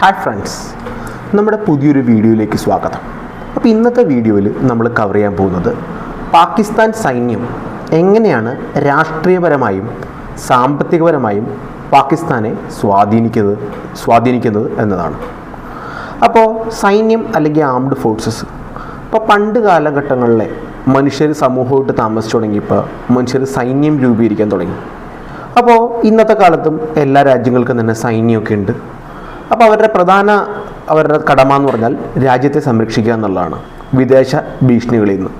Hi friends നമ്മുടെ പുതിയൊരു വീഡിയോയിലേക്ക് സ്വാഗതം. അപ്പോൾ ഇന്നത്തെ വീഡിയോയിൽ നമ്മൾ കവർ ചെയ്യാൻ പോകുന്നത് പാകിസ്ഥാൻ സൈന്യം എങ്ങനെയാണ് രാഷ്ട്രീയപരമായും സാമ്പത്തികപരമായും പാകിസ്ഥാനെ സ്വാധീനിക്കുന്നത് സ്വാധീനിക്കുന്നത് എന്നതാണ്. അപ്പോൾ സൈന്യം അല്ലെങ്കിൽ ആംഡ് ഫോഴ്സസ് ഇപ്പോൾ പണ്ട് കാലഘട്ടങ്ങളിലെ മനുഷ്യർ സമൂഹമായിട്ട് താമസിച്ചു തുടങ്ങിയപ്പോൾ മനുഷ്യർ സൈന്യം രൂപീകരിക്കാൻ തുടങ്ങി. അപ്പോൾ ഇന്നത്തെ കാലത്തും എല്ലാ രാജ്യങ്ങൾക്കും തന്നെ സൈന്യമൊക്കെ ഉണ്ട്. അപ്പോൾ അവരുടെ പ്രധാന അവരുടെ കടമ എന്ന് പറഞ്ഞാൽ രാജ്യത്തെ സംരക്ഷിക്കുക എന്നുള്ളതാണ്. വിദേശ ഭീഷണികളിൽ നിന്ന്.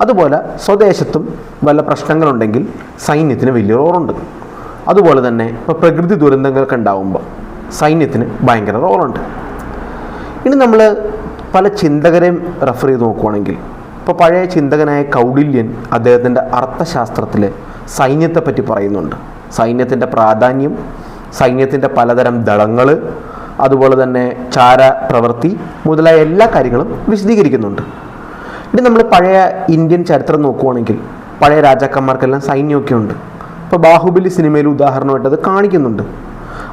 അതുപോലെ സ്വദേശത്തും വല്ല പ്രശ്നങ്ങളുണ്ടെങ്കിൽ സൈന്യത്തിന് വലിയ റോളുണ്ട്. അതുപോലെ തന്നെ ഇപ്പോൾ പ്രകൃതി ദുരന്തങ്ങളൊക്കെ ഉണ്ടാകുമ്പോൾ സൈന്യത്തിന് ഭയങ്കര റോളുണ്ട്. ഇനി നമ്മൾ പല ചിന്തകരെയും റെഫർ ചെയ്ത് നോക്കുവാണെങ്കിൽ ഇപ്പോൾ പഴയ ചിന്തകനായ കൗടില്യൻ അദ്ദേഹത്തിന്റെ അർത്ഥശാസ്ത്രത്തിൽ സൈന്യത്തെപ്പറ്റി പറയുന്നുണ്ട്. സൈന്യത്തിന്റെ പ്രാധാന്യം സൈന്യത്തിന്റെ പലതരം ദളങ്ങൾ അതുപോലെ തന്നെ ചാര പ്രവൃത്തി മുതലായ എല്ലാ കാര്യങ്ങളും വിശദീകരിക്കുന്നുണ്ട്. ഇനി നമ്മൾ പഴയ ഇന്ത്യൻ ചരിത്രം നോക്കുവാണെങ്കിൽ പഴയ രാജാക്കന്മാർക്കെല്ലാം സൈന്യമൊക്കെ ഉണ്ട്. ഇപ്പോൾ ബാഹുബലി സിനിമയിൽ ഉദാഹരണമായിട്ട് അത് കാണിക്കുന്നുണ്ട്.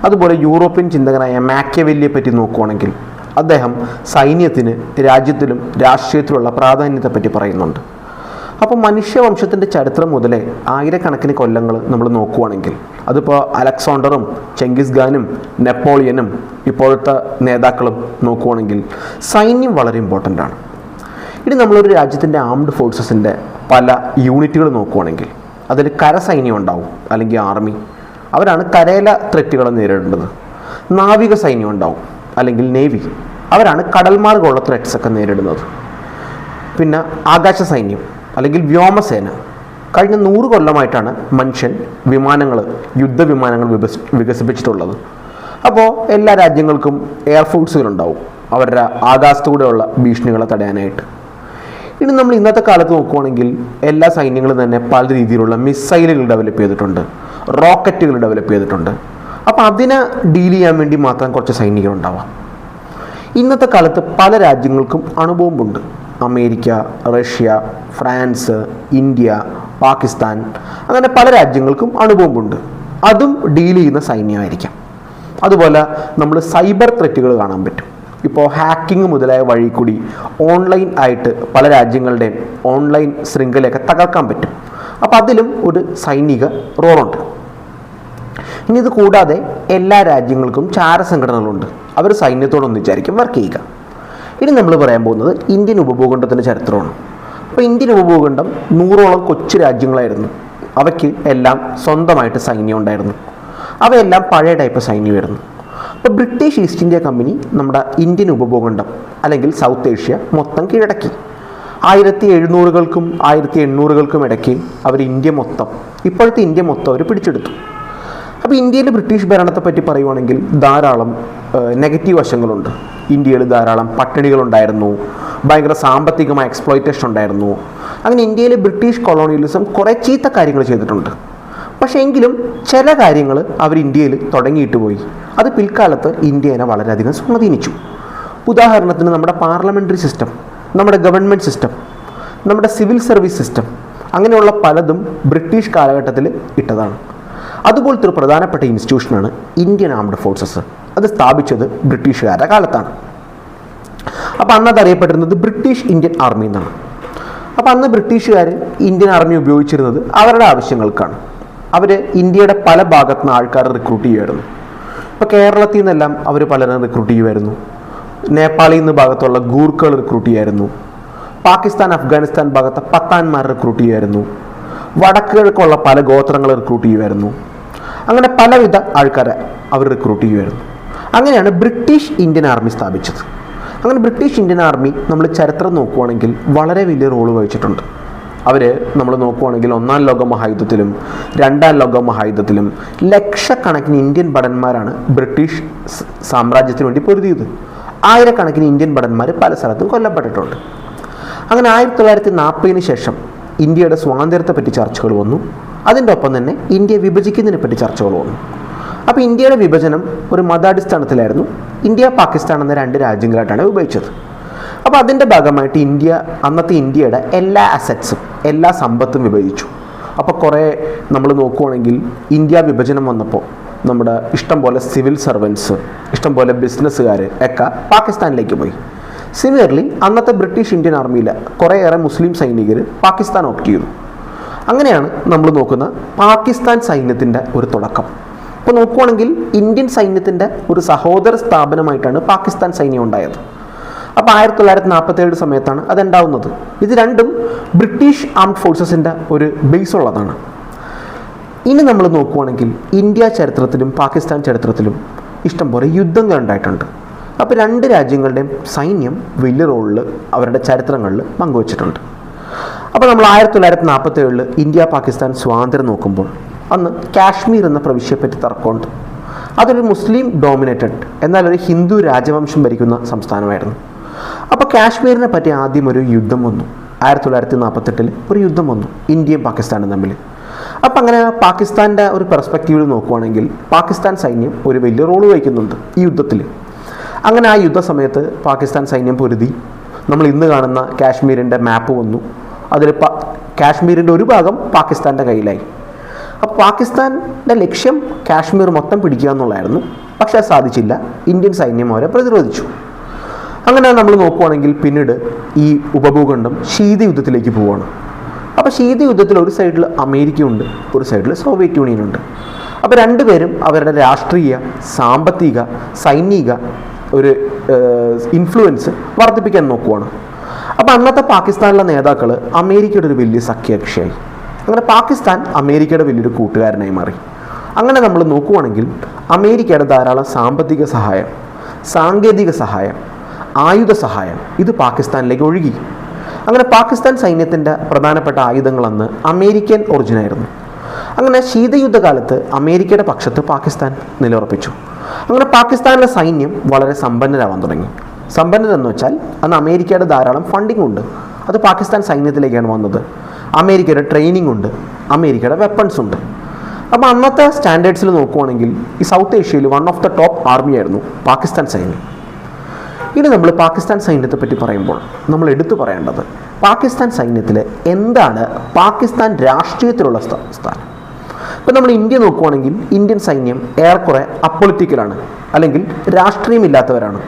അതുപോലെ യൂറോപ്യൻ ചിന്തകനായ മാക്യവെല്ലിയെ പറ്റി നോക്കുവാണെങ്കിൽ അദ്ദേഹം സൈന്യത്തിന് രാജ്യത്തിലും രാഷ്ട്രീയത്തിലുള്ള പ്രാധാന്യത്തെപ്പറ്റി പറയുന്നുണ്ട്. അപ്പോൾ മനുഷ്യവംശത്തിന്റെ ചരിത്രം മുതലേ ആയിരക്കണക്കിന് കൊല്ലങ്ങൾ നമ്മൾ നോക്കുവാണെങ്കിൽ അതിപ്പോൾ അലക്സാണ്ടറും ചെങ്കിസ് ഖാനും നെപ്പോളിയനും ഇപ്പോഴത്തെ നേതാക്കളും നോക്കുവാണെങ്കിൽ സൈന്യം വളരെ ഇമ്പോർട്ടന്റ് ആണ്. ഇനി നമ്മളൊരു രാജ്യത്തിന്റെ ആംഡ് ഫോഴ്സസിന്റെ പല യൂണിറ്റുകൾ നോക്കുവാണെങ്കിൽ അതിൽ കരസൈന്യം ഉണ്ടാവും അല്ലെങ്കിൽ ആർമി അവരാണ് കരേല ത്രെറ്റുകളെ നേരിടേണ്ടത്. നാവിക സൈന്യം ഉണ്ടാവും അല്ലെങ്കിൽ നേവി അവരാണ് കടൽമാർഗമുള്ള ത്രെറ്റ്സ് ഒക്കെ നേരിടുന്നത്. പിന്നെ ആകാശ സൈന്യം. അല്ലെങ്കിൽ വ്യോമസേന. കഴിഞ്ഞ നൂറ് കൊല്ലമായിട്ടാണ് മനുഷ്യൻ വിമാനങ്ങൾ യുദ്ധവിമാനങ്ങൾ വികസി വികസിപ്പിച്ചിട്ടുള്ളത്. അപ്പോൾ എല്ലാ രാജ്യങ്ങൾക്കും എയർഫോഴ്സുകളുണ്ടാവും അവരുടെ ആകാശത്തൂടെയുള്ള ഭീഷണികളെ തടയാനായിട്ട്. ഇനി നമ്മൾ ഇന്നത്തെ കാലത്ത് നോക്കുവാണെങ്കിൽ എല്ലാ സൈന്യങ്ങളും തന്നെ പല രീതിയിലുള്ള മിസൈലുകൾ ഡെവലപ്പ് ചെയ്തിട്ടുണ്ട്. റോക്കറ്റുകൾ ഡെവലപ്പ് ചെയ്തിട്ടുണ്ട്. അപ്പോൾ അതിനെ ഡീൽ ചെയ്യാൻ വേണ്ടി മാത്രം കുറച്ച് സൈനികരുണ്ടാവാം. ഇന്നത്തെ കാലത്ത് പല രാജ്യങ്ങൾക്കും അണുബോംബുണ്ട്. America Russia France India Pakistan അങ്ങനെ പല രാജ്യങ്ങൾക്കും അണുബോംബുണ്ട്. അതും ഡീൽ ചെയ്യുന്ന സൈന്യമായിരിക്കാം. അതുപോലെ നമ്മൾ സൈബർ ത്രെറ്റുകൾ കാണാൻ പറ്റും. ഇപ്പോൾ ഹാക്കിംഗ് മുതലായ വഴി കൂടി ഓൺലൈൻ ആയിട്ട് പല രാജ്യങ്ങളുടെയും ഓൺലൈൻ ശൃംഖലയൊക്കെ തകർക്കാൻ പറ്റും. അപ്പോൾ അതിലും ഒരു സൈനിക റോളുണ്ട് ഇനി ഇത് കൂടാതെ എല്ലാ രാജ്യങ്ങൾക്കും ചാര സംഘടനകളുണ്ട്. അവർ സൈന്യത്തോടൊന്നിച്ചായിരിക്കും വർക്ക് ചെയ്യുക. ഇനി നമ്മൾ പറയാൻ പോകുന്നത് ഇന്ത്യൻ ഉപഭൂഖണ്ഡത്തിന്റെ ചരിത്രമാണ്. അപ്പോൾ ഇന്ത്യൻ ഉപഭൂഖണ്ഡം നൂറോളം കൊച്ചു രാജ്യങ്ങളായിരുന്നു. അവയ്ക്ക് എല്ലാം സ്വന്തമായിട്ട് സൈന്യം ഉണ്ടായിരുന്നു. അവയെല്ലാം പഴയ ടൈപ്പ് സൈന്യമായിരുന്നു. അപ്പോൾ ബ്രിട്ടീഷ് ഈസ്റ്റ് ഇന്ത്യ കമ്പനി നമ്മുടെ ഇന്ത്യൻ ഉപഭൂഖണ്ഡം അല്ലെങ്കിൽ സൗത്ത് ഏഷ്യ മൊത്തം കീഴടക്കി. ആയിരത്തി എഴുന്നൂറുകൾക്കും ആയിരത്തി എണ്ണൂറുകൾക്കും ഇടയ്ക്ക് അവർ ഇന്ത്യ മൊത്തം ഇപ്പോഴത്തെ ഇന്ത്യ മൊത്തം അവർ പിടിച്ചെടുത്തു. അപ്പോൾ ഇന്ത്യയിലെ ബ്രിട്ടീഷ് ഭരണത്തെ പറ്റി പറയുവാണെങ്കിൽ ധാരാളം നെഗറ്റീവ് വശങ്ങളുണ്ട്. ഇന്ത്യയിൽ ധാരാളം പട്ടിണികളുണ്ടായിരുന്നു ഭയങ്കര സാമ്പത്തികമായ എക്സ്പ്ലോയിറ്റേഷൻ ഉണ്ടായിരുന്നു. അങ്ങനെ ഇന്ത്യയിലെ ബ്രിട്ടീഷ് കൊളോണിയലിസം കുറേ ചീത്ത കാര്യങ്ങൾ ചെയ്തിട്ടുണ്ട്. പക്ഷേ എങ്കിലും ചില കാര്യങ്ങൾ അവർ ഇന്ത്യയിൽ തുടങ്ങിയിട്ട് പോയി. അത് പിൽക്കാലത്ത് ഇന്ത്യനെ വളരെയധികം സ്വാധീനിച്ചു. ഉദാഹരണത്തിന് നമ്മുടെ പാർലമെന്ററി സിസ്റ്റം നമ്മുടെ ഗവൺമെന്റ് സിസ്റ്റം നമ്മുടെ സിവിൽ സർവീസ് സിസ്റ്റം അങ്ങനെയുള്ള പലതും ബ്രിട്ടീഷ് കാലഘട്ടത്തിൽ ഇട്ടതാണ്. അതുപോലത്തെ ഒരു പ്രധാനപ്പെട്ട ഇൻസ്റ്റിറ്റ്യൂഷനാണ് ഇന്ത്യൻ ആംഡ് ഫോഴ്സസ് അത് സ്ഥാപിച്ചത് ബ്രിട്ടീഷുകാരുടെ കാലത്താണ്. അപ്പോൾ അന്ന് അറിയപ്പെട്ടിരുന്നത് ബ്രിട്ടീഷ് ഇന്ത്യൻ ആർമി എന്നാണ്. അപ്പോൾ അന്ന് ബ്രിട്ടീഷുകാർ ഇന്ത്യൻ ആർമി ഉപയോഗിച്ചിരുന്നത് അവരുടെ ആവശ്യങ്ങൾക്കാണ്. അവർ ഇന്ത്യയുടെ പല ഭാഗത്തു നിന്ന് ആൾക്കാരെ റിക്രൂട്ട് ചെയ്യുമായിരുന്നു. ഇപ്പോൾ കേരളത്തിൽ നിന്നെല്ലാം അവർ പലരും റിക്രൂട്ട് ചെയ്യുമായിരുന്നു. നേപ്പാളിൽ നിന്ന് ഭാഗത്തുള്ള ഗൂർക്കൾ റിക്രൂട്ട് ചെയ്യുമായിരുന്നു. പാകിസ്ഥാൻ അഫ്ഗാനിസ്ഥാൻ ഭാഗത്തെ പത്താൻമാർ റിക്രൂട്ട് ചെയ്യുമായിരുന്നു. വടക്ക് കിഴക്കുള്ള പല ഗോത്രങ്ങൾ റിക്രൂട്ട് ചെയ്യുമായിരുന്നു അങ്ങനെ പലവിധ ആൾക്കാരെ അവർ റിക്രൂട്ട് ചെയ്യുമായിരുന്നു അങ്ങനെയാണ് ബ്രിട്ടീഷ് ഇന്ത്യൻ ആർമി സ്ഥാപിച്ചത്. അങ്ങനെ ബ്രിട്ടീഷ് ഇന്ത്യൻ ആർമി നമ്മൾ ചരിത്രം നോക്കുവാണെങ്കിൽ വളരെ വലിയ റോൾ വഹിച്ചിട്ടുണ്ട്. അവർ നമ്മൾ നോക്കുവാണെങ്കിൽ ഒന്നാം ലോക മഹായുദ്ധത്തിലും രണ്ടാം ലോക മഹായുദ്ധത്തിലും ലക്ഷക്കണക്കിന് ഇന്ത്യൻ ഭടന്മാരാണ് ബ്രിട്ടീഷ് സാമ്രാജ്യത്തിന് വേണ്ടി പൊരുതിയത്. ആയിരക്കണക്കിന് ഇന്ത്യൻ ഭടന്മാർ പല സ്ഥലത്തും കൊല്ലപ്പെട്ടിട്ടുണ്ട്. അങ്ങനെ ആയിരത്തി തൊള്ളായിരത്തി നാൽപ്പതിന് ശേഷം ഇന്ത്യയുടെ സ്വാതന്ത്ര്യത്തെ പറ്റി ചർച്ചകൾ വന്നു. അതിന്റെ ഒപ്പം തന്നെ ഇന്ത്യ വിഭജിക്കുന്നതിനെ പറ്റി ചർച്ചകൾ വന്നു. അപ്പോൾ ഇന്ത്യയുടെ വിഭജനം ഒരു മതാടിസ്ഥാനത്തിലായിരുന്നു. ഇന്ത്യ പാകിസ്ഥാൻ എന്ന രണ്ട് രാജ്യങ്ങളായിട്ടാണ് വിഭജിച്ചത് അപ്പോൾ അതിന്റെ ഭാഗമായിട്ട് ഇന്ത്യ അന്നത്തെ ഇന്ത്യയുടെ എല്ലാ അസറ്റ്സും എല്ലാ സമ്പത്തും വിഭജിച്ചു. അപ്പോൾ കുറേ നമ്മൾ നോക്കുവാണെങ്കിൽ ഇന്ത്യ വിഭജനം വന്നപ്പോൾ നമ്മുടെ ഇഷ്ടം പോലെ സിവിൽ സർവൻസ് ഇഷ്ടം പോലെ ബിസിനസ്സുകാർ ഒക്കെ പാകിസ്ഥാനിലേക്ക് പോയി. സിമിലർലി അന്നത്തെ ബ്രിട്ടീഷ് ഇന്ത്യൻ ആർമിയിലെ കുറേയേറെ മുസ്ലിം സൈനികർ പാകിസ്ഥാൻ ഓപ്റ്റ് ചെയ്തു. അങ്ങനെയാണ് നമ്മൾ നോക്കുന്ന പാകിസ്ഥാൻ സൈന്യത്തിന്റെ ഒരു തുടക്കം. ഇപ്പോൾ നോക്കുവാണെങ്കിൽ ഇന്ത്യൻ സൈന്യത്തിന്റെ ഒരു സഹോദര സ്ഥാപനമായിട്ടാണ് പാകിസ്ഥാൻ സൈന്യം ഉണ്ടായത്. അപ്പോൾ ആയിരത്തി തൊള്ളായിരത്തി നാൽപ്പത്തേഴ് സമയത്താണ് അതുണ്ടാവുന്നത് ഇത് രണ്ടും ബ്രിട്ടീഷ് ആംഡ് ഫോഴ്സസിന്റെ ഒരു ബേസ് ഉള്ളതാണ്. ഇനി നമ്മൾ നോക്കുവാണെങ്കിൽ ഇന്ത്യ ചരിത്രത്തിലും പാകിസ്ഥാൻ ചരിത്രത്തിലും ഇഷ്ടംപോലെ യുദ്ധങ്ങൾ ഉണ്ടായിട്ടുണ്ട്. അപ്പോൾ രണ്ട് രാജ്യങ്ങളുടെയും സൈന്യം വലിയ റോളിൽ അവരുടെ ചരിത്രങ്ങളിൽ പങ്കുവച്ചിട്ടുണ്ട്. അപ്പോൾ നമ്മൾ ആയിരത്തി തൊള്ളായിരത്തി നാൽപ്പത്തി ഏഴിൽ ഇന്ത്യ പാകിസ്ഥാൻ സ്വാതന്ത്ര്യം നോക്കുമ്പോൾ അന്ന് കാശ്മീർ എന്ന പ്രവിശ്യയെപ്പറ്റി തർക്കമുണ്ട്. അതൊരു മുസ്ലിം ഡോമിനേറ്റഡ് എന്നാൽ ഒരു ഹിന്ദു രാജവംശം ഭരിക്കുന്ന സംസ്ഥാനമായിരുന്നു. അപ്പോൾ കാശ്മീരിനെ പറ്റി ആദ്യം ഒരു യുദ്ധം വന്നു. ആയിരത്തി തൊള്ളായിരത്തി നാൽപ്പത്തെട്ടിൽ ഒരു യുദ്ധം വന്നു ഇന്ത്യയും പാകിസ്ഥാനും തമ്മിൽ അപ്പം അങ്ങനെ പാകിസ്ഥാന്റെ ഒരു പെർസ്പെക്റ്റീവിൽ നോക്കുവാണെങ്കിൽ പാകിസ്ഥാൻ സൈന്യം ഒരു വലിയ റോൾ വഹിക്കുന്നുണ്ട് ഈ യുദ്ധത്തിൽ അങ്ങനെ ആ യുദ്ധസമയത്ത് പാകിസ്ഥാൻ സൈന്യം പൊരുതി. നമ്മൾ ഇന്ന് കാണുന്ന കാശ്മീരിന്റെ മാപ്പ് വന്നു. അതിൽ പ കാശ്മീരിന്റെ ഒരു ഭാഗം പാകിസ്ഥാന്റെ കയ്യിലായി. അപ്പോൾ പാകിസ്ഥാന്റെ ലക്ഷ്യം കാശ്മീർ മൊത്തം പിടിക്കുക എന്നുള്ളതായിരുന്നു. പക്ഷേ അത് സാധിച്ചില്ല. ഇന്ത്യൻ സൈന്യം അവരെ പ്രതിരോധിച്ചു. അങ്ങനെ നമ്മൾ നോക്കുവാണെങ്കിൽ പിന്നീട് ഈ ഉപഭൂഖണ്ഡം ശീതയുദ്ധത്തിലേക്ക് പോവുകയാണ്. അപ്പോൾ ശീതയുദ്ധത്തിൽ ഒരു സൈഡിൽ അമേരിക്കയുണ്ട് ഒരു സൈഡിൽ സോവിയറ്റ് യൂണിയൻ ഉണ്ട് അപ്പോൾ രണ്ടുപേരും അവരുടെ രാഷ്ട്രീയ സാമ്പത്തിക സൈനിക ഒരു ഇൻഫ്ലുവൻസ് വർദ്ധിപ്പിക്കാൻ നോക്കുവാണ്. അപ്പോൾ അന്നത്തെ പാകിസ്ഥാനിലെ നേതാക്കൾ അമേരിക്കയുടെ ഒരു വലിയ സഖ്യകക്ഷിയായി. അങ്ങനെ പാകിസ്ഥാൻ അമേരിക്കയുടെ വലിയൊരു കൂട്ടുകാരനായി മാറി. അങ്ങനെ നമ്മൾ നോക്കുവാണെങ്കിൽ അമേരിക്കയുടെ ധാരാളം സാമ്പത്തിക സഹായം സാങ്കേതിക സഹായം ആയുധ സഹായം ഇത് പാകിസ്ഥാനിലേക്ക് ഒഴുകി. അങ്ങനെ പാകിസ്ഥാൻ സൈന്യത്തിന്റെ പ്രധാനപ്പെട്ട ആയുധങ്ങളെന്ന് അമേരിക്കൻ ഒറിജിനായിരുന്നു അങ്ങനെ ശീതയുദ്ധകാലത്ത് അമേരിക്കയുടെ പക്ഷത്ത് പാകിസ്ഥാൻ നിലയുറപ്പിച്ചു. അങ്ങനെ പാകിസ്ഥാനിലെ സൈന്യം വളരെ സമ്പന്നരാവാൻ തുടങ്ങി. സമ്പന്നരെന്ന് വെച്ചാൽ അന്ന് അമേരിക്കയുടെ ധാരാളം ഫണ്ടിങ് ഉണ്ട്. അത് പാകിസ്ഥാൻ സൈന്യത്തിലേക്കാണ് വന്നത്. അമേരിക്കയുടെ ട്രെയിനിങ് ഉണ്ട്. അമേരിക്കയുടെ വെപ്പൺസ് ഉണ്ട്. അപ്പോൾ അന്നത്തെ സ്റ്റാൻഡേർഡ്സിൽ നോക്കുവാണെങ്കിൽ ഈ സൗത്ത് ഏഷ്യയിൽ one of the top army ആയിരുന്നു പാകിസ്ഥാൻ സൈന്യം. ഇനി നമ്മൾ പാകിസ്ഥാൻ സൈന്യത്തെ പറ്റി പറയുമ്പോൾ നമ്മൾ എടുത്തു പറയേണ്ടത് പാകിസ്ഥാൻ സൈന്യത്തിൽ എന്താണ് പാകിസ്ഥാൻ രാഷ്ട്രീയത്തിലുള്ള സ്ഥാനം? ഇപ്പം നമ്മൾ ഇന്ത്യ നോക്കുവാണെങ്കിൽ ഇന്ത്യൻ സൈന്യം ഏറെക്കുറെ അപ്പൊളിറ്റിക്കലാണ് അല്ലെങ്കിൽ രാഷ്ട്രീയമില്ലാത്തവരാണ്.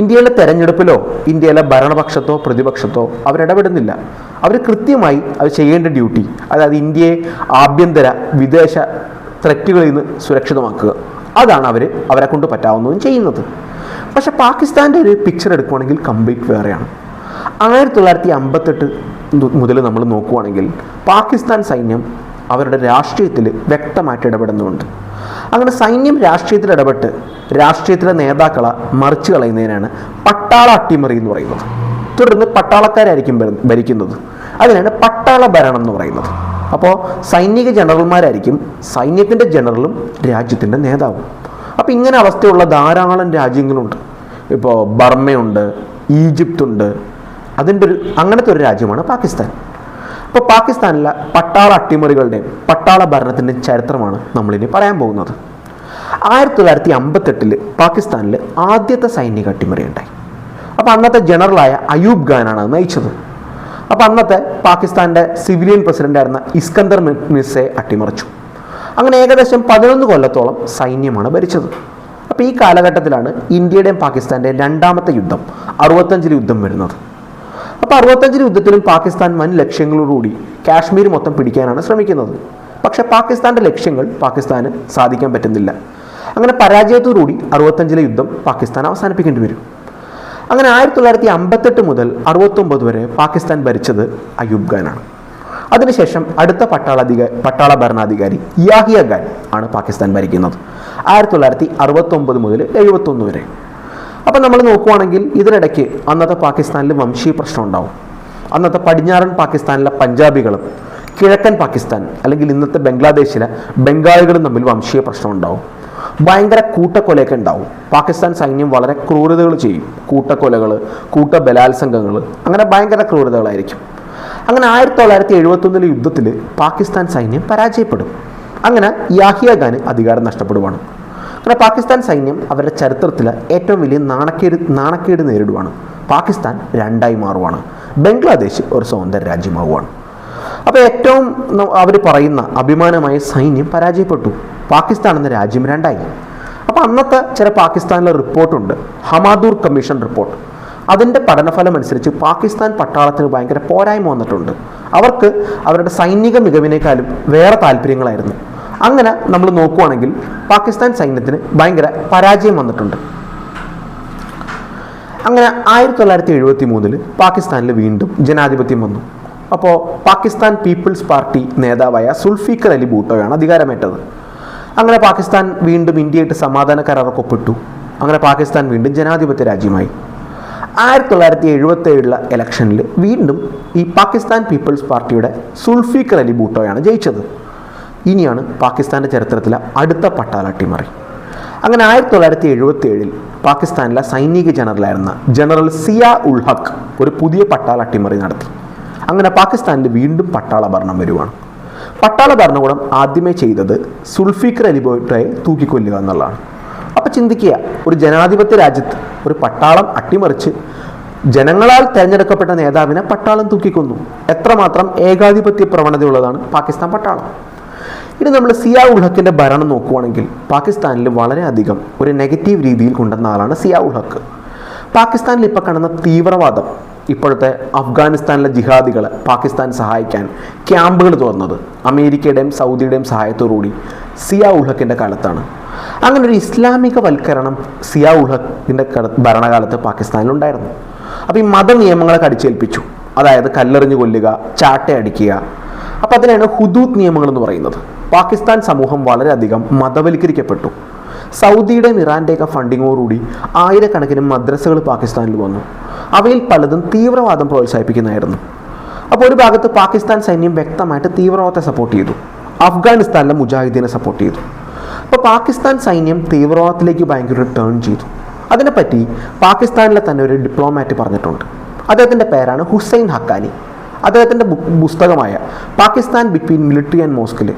ഇന്ത്യയിലെ തെരഞ്ഞെടുപ്പിലോ ഇന്ത്യയിലെ ഭരണപക്ഷത്തോ പ്രതിപക്ഷത്തോ അവരിടപെടുന്നില്ല അവർ കൃത്യമായി അവർ ചെയ്യേണ്ട ഡ്യൂട്ടി അതായത് ഇന്ത്യയെ ആഭ്യന്തര വിദേശ ത്രെറ്റുകളിൽ നിന്ന് സുരക്ഷിതമാക്കുക. അതാണ് അവർ അവരെ കൊണ്ട് പറ്റാവുന്നതും ചെയ്യുന്നത്. പക്ഷേ പാകിസ്ഥാന്റെ ഒരു പിക്ചർ എടുക്കുവാണെങ്കിൽ കംപ്ലീറ്റ് വേറെയാണ്. ആയിരത്തി തൊള്ളായിരത്തി അമ്പത്തെട്ട് മുതൽ നമ്മൾ നോക്കുവാണെങ്കിൽ പാകിസ്ഥാൻ സൈന്യം അവരുടെ രാഷ്ട്രീയത്തിൽ വ്യക്തമായിട്ട് ഇടപെടുന്നുണ്ട് അങ്ങനെ സൈന്യം രാഷ്ട്രീയത്തിൽ ഇടപെട്ട് രാഷ്ട്രീയത്തിലെ നേതാക്കളെ മറിച്ച് കളയുന്നതിനാണ് പട്ടാള അട്ടിമറി എന്ന് പറയുന്നത്. തുടർന്ന് പട്ടാളക്കാരായിരിക്കും ഭര- ഭരിക്കുന്നത്. അതിനാണ് പട്ടാള ഭരണം എന്ന് പറയുന്നത്. അപ്പോൾ സൈനിക ജനറൽമാരായിരിക്കും സൈന്യത്തിന്റെ ജനറലും രാജ്യത്തിന്റെ നേതാവും. അപ്പോൾ ഇങ്ങനെ അവസ്ഥയുള്ള ധാരാളം രാജ്യങ്ങളുണ്ട്. ഇപ്പോൾ ബർമ്മയുണ്ട് ഈജിപ്തുണ്ട്. അതിന്റെ ഒരു അങ്ങനത്തെ ഒരു രാജ്യമാണ് പാകിസ്ഥാൻ. അപ്പോൾ പാകിസ്ഥാനിലെ പട്ടാള അട്ടിമറികളുടെയും പട്ടാള ഭരണത്തിന്റെയും ചരിത്രമാണ് നമ്മളിനി പറയാൻ പോകുന്നത്. ആയിരത്തി തൊള്ളായിരത്തി അമ്പത്തെട്ടിൽ പാകിസ്ഥാനിൽ ആദ്യത്തെ സൈനിക അട്ടിമറി ഉണ്ടായി. അപ്പോൾ അന്നത്തെ ജനറലായ അയൂബ് ഖാനാണ് അത് നയിച്ചത്. അപ്പോൾ അന്നത്തെ പാകിസ്ഥാന്റെ സിവിലിയൻ പ്രസിഡന്റായിരുന്ന ഇസ്കന്ദർ മിസ്സെ അട്ടിമറിച്ചു. അങ്ങനെ ഏകദേശം പതിനൊന്ന് കൊല്ലത്തോളം സൈന്യമാണ് ഭരിച്ചത്. അപ്പോൾ ഈ കാലഘട്ടത്തിലാണ് ഇന്ത്യയുടെയും പാകിസ്ഥാന്റെയും രണ്ടാമത്തെ യുദ്ധം അറുപത്തഞ്ചിൽ യുദ്ധം വരുന്നത്. അപ്പോൾ അറുപത്തഞ്ച് യുദ്ധത്തിലും പാകിസ്ഥാൻ വൻ ലക്ഷ്യങ്ങളോടുകൂടി കാശ്മീർ മൊത്തം പിടിക്കാനാണ് ശ്രമിക്കുന്നത്. പക്ഷേ പാകിസ്ഥാന്റെ ലക്ഷ്യങ്ങൾ പാകിസ്ഥാന് സാധിക്കാൻ പറ്റുന്നില്ല. അങ്ങനെ പരാജയത്തോടുകൂടി അറുപത്തഞ്ചിലെ യുദ്ധം പാകിസ്ഥാൻ അവസാനിപ്പിക്കേണ്ടി വരും. അങ്ങനെ ആയിരത്തി തൊള്ളായിരത്തി അമ്പത്തെട്ട് മുതൽ അറുപത്തൊമ്പത് വരെ പാകിസ്ഥാൻ ഭരിച്ചത് അയൂബ് ഖാനാണ്. അതിനുശേഷം അടുത്ത പട്ടാളാധിക പട്ടാള ഭരണാധികാരി യാഹിയ ഖാൻ ആണ് പാകിസ്ഥാൻ ഭരിക്കുന്നത്. ആയിരത്തി തൊള്ളായിരത്തി അറുപത്തൊമ്പത് മുതൽ എഴുപത്തൊന്ന് വരെ. അപ്പം നമ്മൾ നോക്കുവാണെങ്കിൽ ഇതിനിടയ്ക്ക് അന്നത്തെ പാകിസ്ഥാനിൽ വംശീയ പ്രശ്നം ഉണ്ടാവും. അന്നത്തെ പടിഞ്ഞാറൻ പാകിസ്ഥാനിലെ പഞ്ചാബികളും കിഴക്കൻ പാകിസ്ഥാൻ അല്ലെങ്കിൽ ഇന്നത്തെ ബംഗ്ലാദേശിലെ ബംഗാളികളും തമ്മിൽ വംശീയ പ്രശ്നം ഉണ്ടാവും. ഭയങ്കര കൂട്ടക്കൊലയൊക്കെ ഉണ്ടാവും. പാകിസ്ഥാൻ സൈന്യം വളരെ ക്രൂരതകൾ ചെയ്യും. കൂട്ടക്കൊലകൾ കൂട്ട ബലാത്സംഗങ്ങൾ അങ്ങനെ ഭയങ്കര ക്രൂരതകളായിരിക്കും. അങ്ങനെ ആയിരത്തി തൊള്ളായിരത്തി എഴുപത്തൊന്നിലെ യുദ്ധത്തിൽ പാകിസ്ഥാൻ സൈന്യം പരാജയപ്പെടും. അങ്ങനെ യാഹിയ ഖാന് അധികാരം നഷ്ടപ്പെടുവാണ്. അങ്ങനെ പാകിസ്ഥാൻ സൈന്യം അവരുടെ ചരിത്രത്തിൽ ഏറ്റവും വലിയ നാണക്കേട് നാണക്കേട് നേരിടുവാണ്. പാകിസ്ഥാൻ രണ്ടായി മാറുവാണ്. ബംഗ്ലാദേശ് ഒരു സ്വതന്ത്ര രാജ്യമാവുകയാണ് അപ്പോൾ ഏറ്റവും അവർ പറയുന്ന അഭിമാനമായ സൈന്യം പരാജയപ്പെട്ടു. പാകിസ്ഥാൻ എന്ന രാജ്യം രണ്ടായി. അപ്പോൾ അന്നത്തെ ചില പാകിസ്ഥാനിലെ റിപ്പോർട്ടുണ്ട്. Hamoodur commission report. അതിന്റെ പഠനഫലം അനുസരിച്ച് പാകിസ്ഥാൻ പട്ടാളത്തിന് ഭയങ്കര പോരായ്മ വന്നിട്ടുണ്ട്. അവർക്ക് അവരുടെ സൈനിക മികവിനേക്കാളും വേറെ താല്പര്യങ്ങളായിരുന്നു. അങ്ങനെ നമ്മൾ നോക്കുവാണെങ്കിൽ പാകിസ്ഥാൻ സൈന്യത്തിന് ഭയങ്കര പരാജയം വന്നിട്ടുണ്ട്. അങ്ങനെ ആയിരത്തി തൊള്ളായിരത്തി എഴുപത്തി മൂന്നിൽ പാകിസ്ഥാനിൽ വീണ്ടും ജനാധിപത്യം വന്നു. അപ്പോൾ പാകിസ്ഥാൻ പീപ്പിൾസ് പാർട്ടി നേതാവായ സുൽഫീഖർ അലി ഭൂട്ടോയാണ് അധികാരമേറ്റത്. അങ്ങനെ പാകിസ്ഥാൻ വീണ്ടും ഇന്ത്യയായിട്ട് സമാധാന കരാറൊക്കെ ഒപ്പിട്ടു. അങ്ങനെ പാകിസ്ഥാൻ വീണ്ടും ജനാധിപത്യ രാജ്യമായി. ആയിരത്തി തൊള്ളായിരത്തി എഴുപത്തി ഏഴിലെ ഇലക്ഷനിൽ വീണ്ടും ഈ പാകിസ്ഥാൻ പീപ്പിൾസ് പാർട്ടിയുടെ സുൽഫീഖർ അലി ഭൂട്ടോയാണ് ജയിച്ചത്. ഇനിയാണ് പാകിസ്ഥാന്റെ ചരിത്രത്തിലെ അടുത്ത പട്ടാള അട്ടിമറി. അങ്ങനെ ആയിരത്തി തൊള്ളായിരത്തി എഴുപത്തി ഏഴിൽ പാകിസ്ഥാനിലെ സൈനിക ജനറലായിരുന്ന ജനറൽ സിയ ഉൾ ഹക്ക് ഒരു പുതിയ പട്ടാള അട്ടിമറി നടത്തി. അങ്ങനെ പാകിസ്ഥാനിൽ വീണ്ടും പട്ടാള ഭരണം വരുവാണ്. പട്ടാള ഭരണകൂടം ആദ്യമേ ചെയ്തത് സുൽഫിക്കർ അലി ഭൂട്ടോയെ തൂക്കിക്കൊല്ലുക എന്നുള്ളതാണ്. അപ്പോൾ ചിന്തിക്കുക ഒരു ജനാധിപത്യ രാജ്യത്ത് ഒരു പട്ടാളം അട്ടിമറിച്ച് ജനങ്ങളാൽ തിരഞ്ഞെടുക്കപ്പെട്ട നേതാവിനെ പട്ടാളം തൂക്കിക്കൊന്നു. എത്രമാത്രം ഏകാധിപത്യ പ്രവണതയുള്ളതാണ് പാകിസ്ഥാൻ പട്ടാളം. ഇനി നമ്മൾ സിയാ ഉൾ ഹക്കിന്റെ ഭരണം നോക്കുവാണെങ്കിൽ പാകിസ്ഥാനിൽ വളരെയധികം ഒരു നെഗറ്റീവ് രീതിയിൽ കൊണ്ടുവന്ന ആളാണ് സിയാ ഉൾ ഹക്ക്. പാകിസ്ഥാനിൽ ഇപ്പോൾ കാണുന്ന തീവ്രവാദം ഇപ്പോഴത്തെ അഫ്ഗാനിസ്ഥാനിലെ ജിഹാദികളെ പാകിസ്ഥാൻ സഹായിക്കാൻ ക്യാമ്പുകൾ തുറന്നത് അമേരിക്കയുടെയും സൗദിയുടെയും സഹായത്തോടുകൂടി സിയാ ഉൾ ഹക്കിന്റെ കാലത്താണ്. അങ്ങനെ ഒരു ഇസ്ലാമിക വൽക്കരണം സിയാ ഉൾ ഹക്കിന്റെ ഭരണകാലത്ത് പാകിസ്ഥാനിലുണ്ടായിരുന്നു അപ്പോൾ ഈ മത നിയമങ്ങളെ കടിച്ചേൽപ്പിച്ചു അതായത് കല്ലെറിഞ്ഞ് കൊല്ലുക ചാട്ടയടിക്കുക. അപ്പോൾ അതിനാണ് ഹുദൂദ് നിയമങ്ങൾ എന്ന് പറയുന്നത്. പാകിസ്ഥാൻ സമൂഹം വളരെയധികം മതവൽക്കരിക്കപ്പെട്ടു. സൗദിയുടെയും ഇറാന്റെയൊക്കെ ഫണ്ടിങ്ങോടുകൂടി ആയിരക്കണക്കിന് മദ്രസകൾ പാകിസ്ഥാനിൽ വന്നു. അവയിൽ പലതും തീവ്രവാദം പ്രോത്സാഹിപ്പിക്കുന്നതായിരുന്നു. അപ്പോൾ ഒരു ഭാഗത്ത് പാകിസ്ഥാൻ സൈന്യം വ്യക്തമായിട്ട് തീവ്രവാദത്തെ സപ്പോർട്ട് ചെയ്തു. അഫ്ഗാനിസ്ഥാനിലെ മുജാഹിദീനെ സപ്പോർട്ട് ചെയ്തു. അപ്പോൾ പാകിസ്ഥാൻ സൈന്യം തീവ്രവാദത്തിലേക്ക് ഭയങ്കര ടേൺ ചെയ്തു. അതിനെപ്പറ്റി പാകിസ്ഥാനിലെ തന്നെ ഒരു ഡിപ്ലോമാറ്റ് പറഞ്ഞിട്ടുണ്ട്. അദ്ദേഹത്തിന്റെ പേരാണ് ഹുസൈൻ ഹക്കാനി. അദ്ദേഹത്തിന്റെ പുസ്തകമായ പാകിസ്ഥാൻ ബിറ്റ്വീൻ മിലിറ്ററി ആൻഡ് മോസ്കിൽ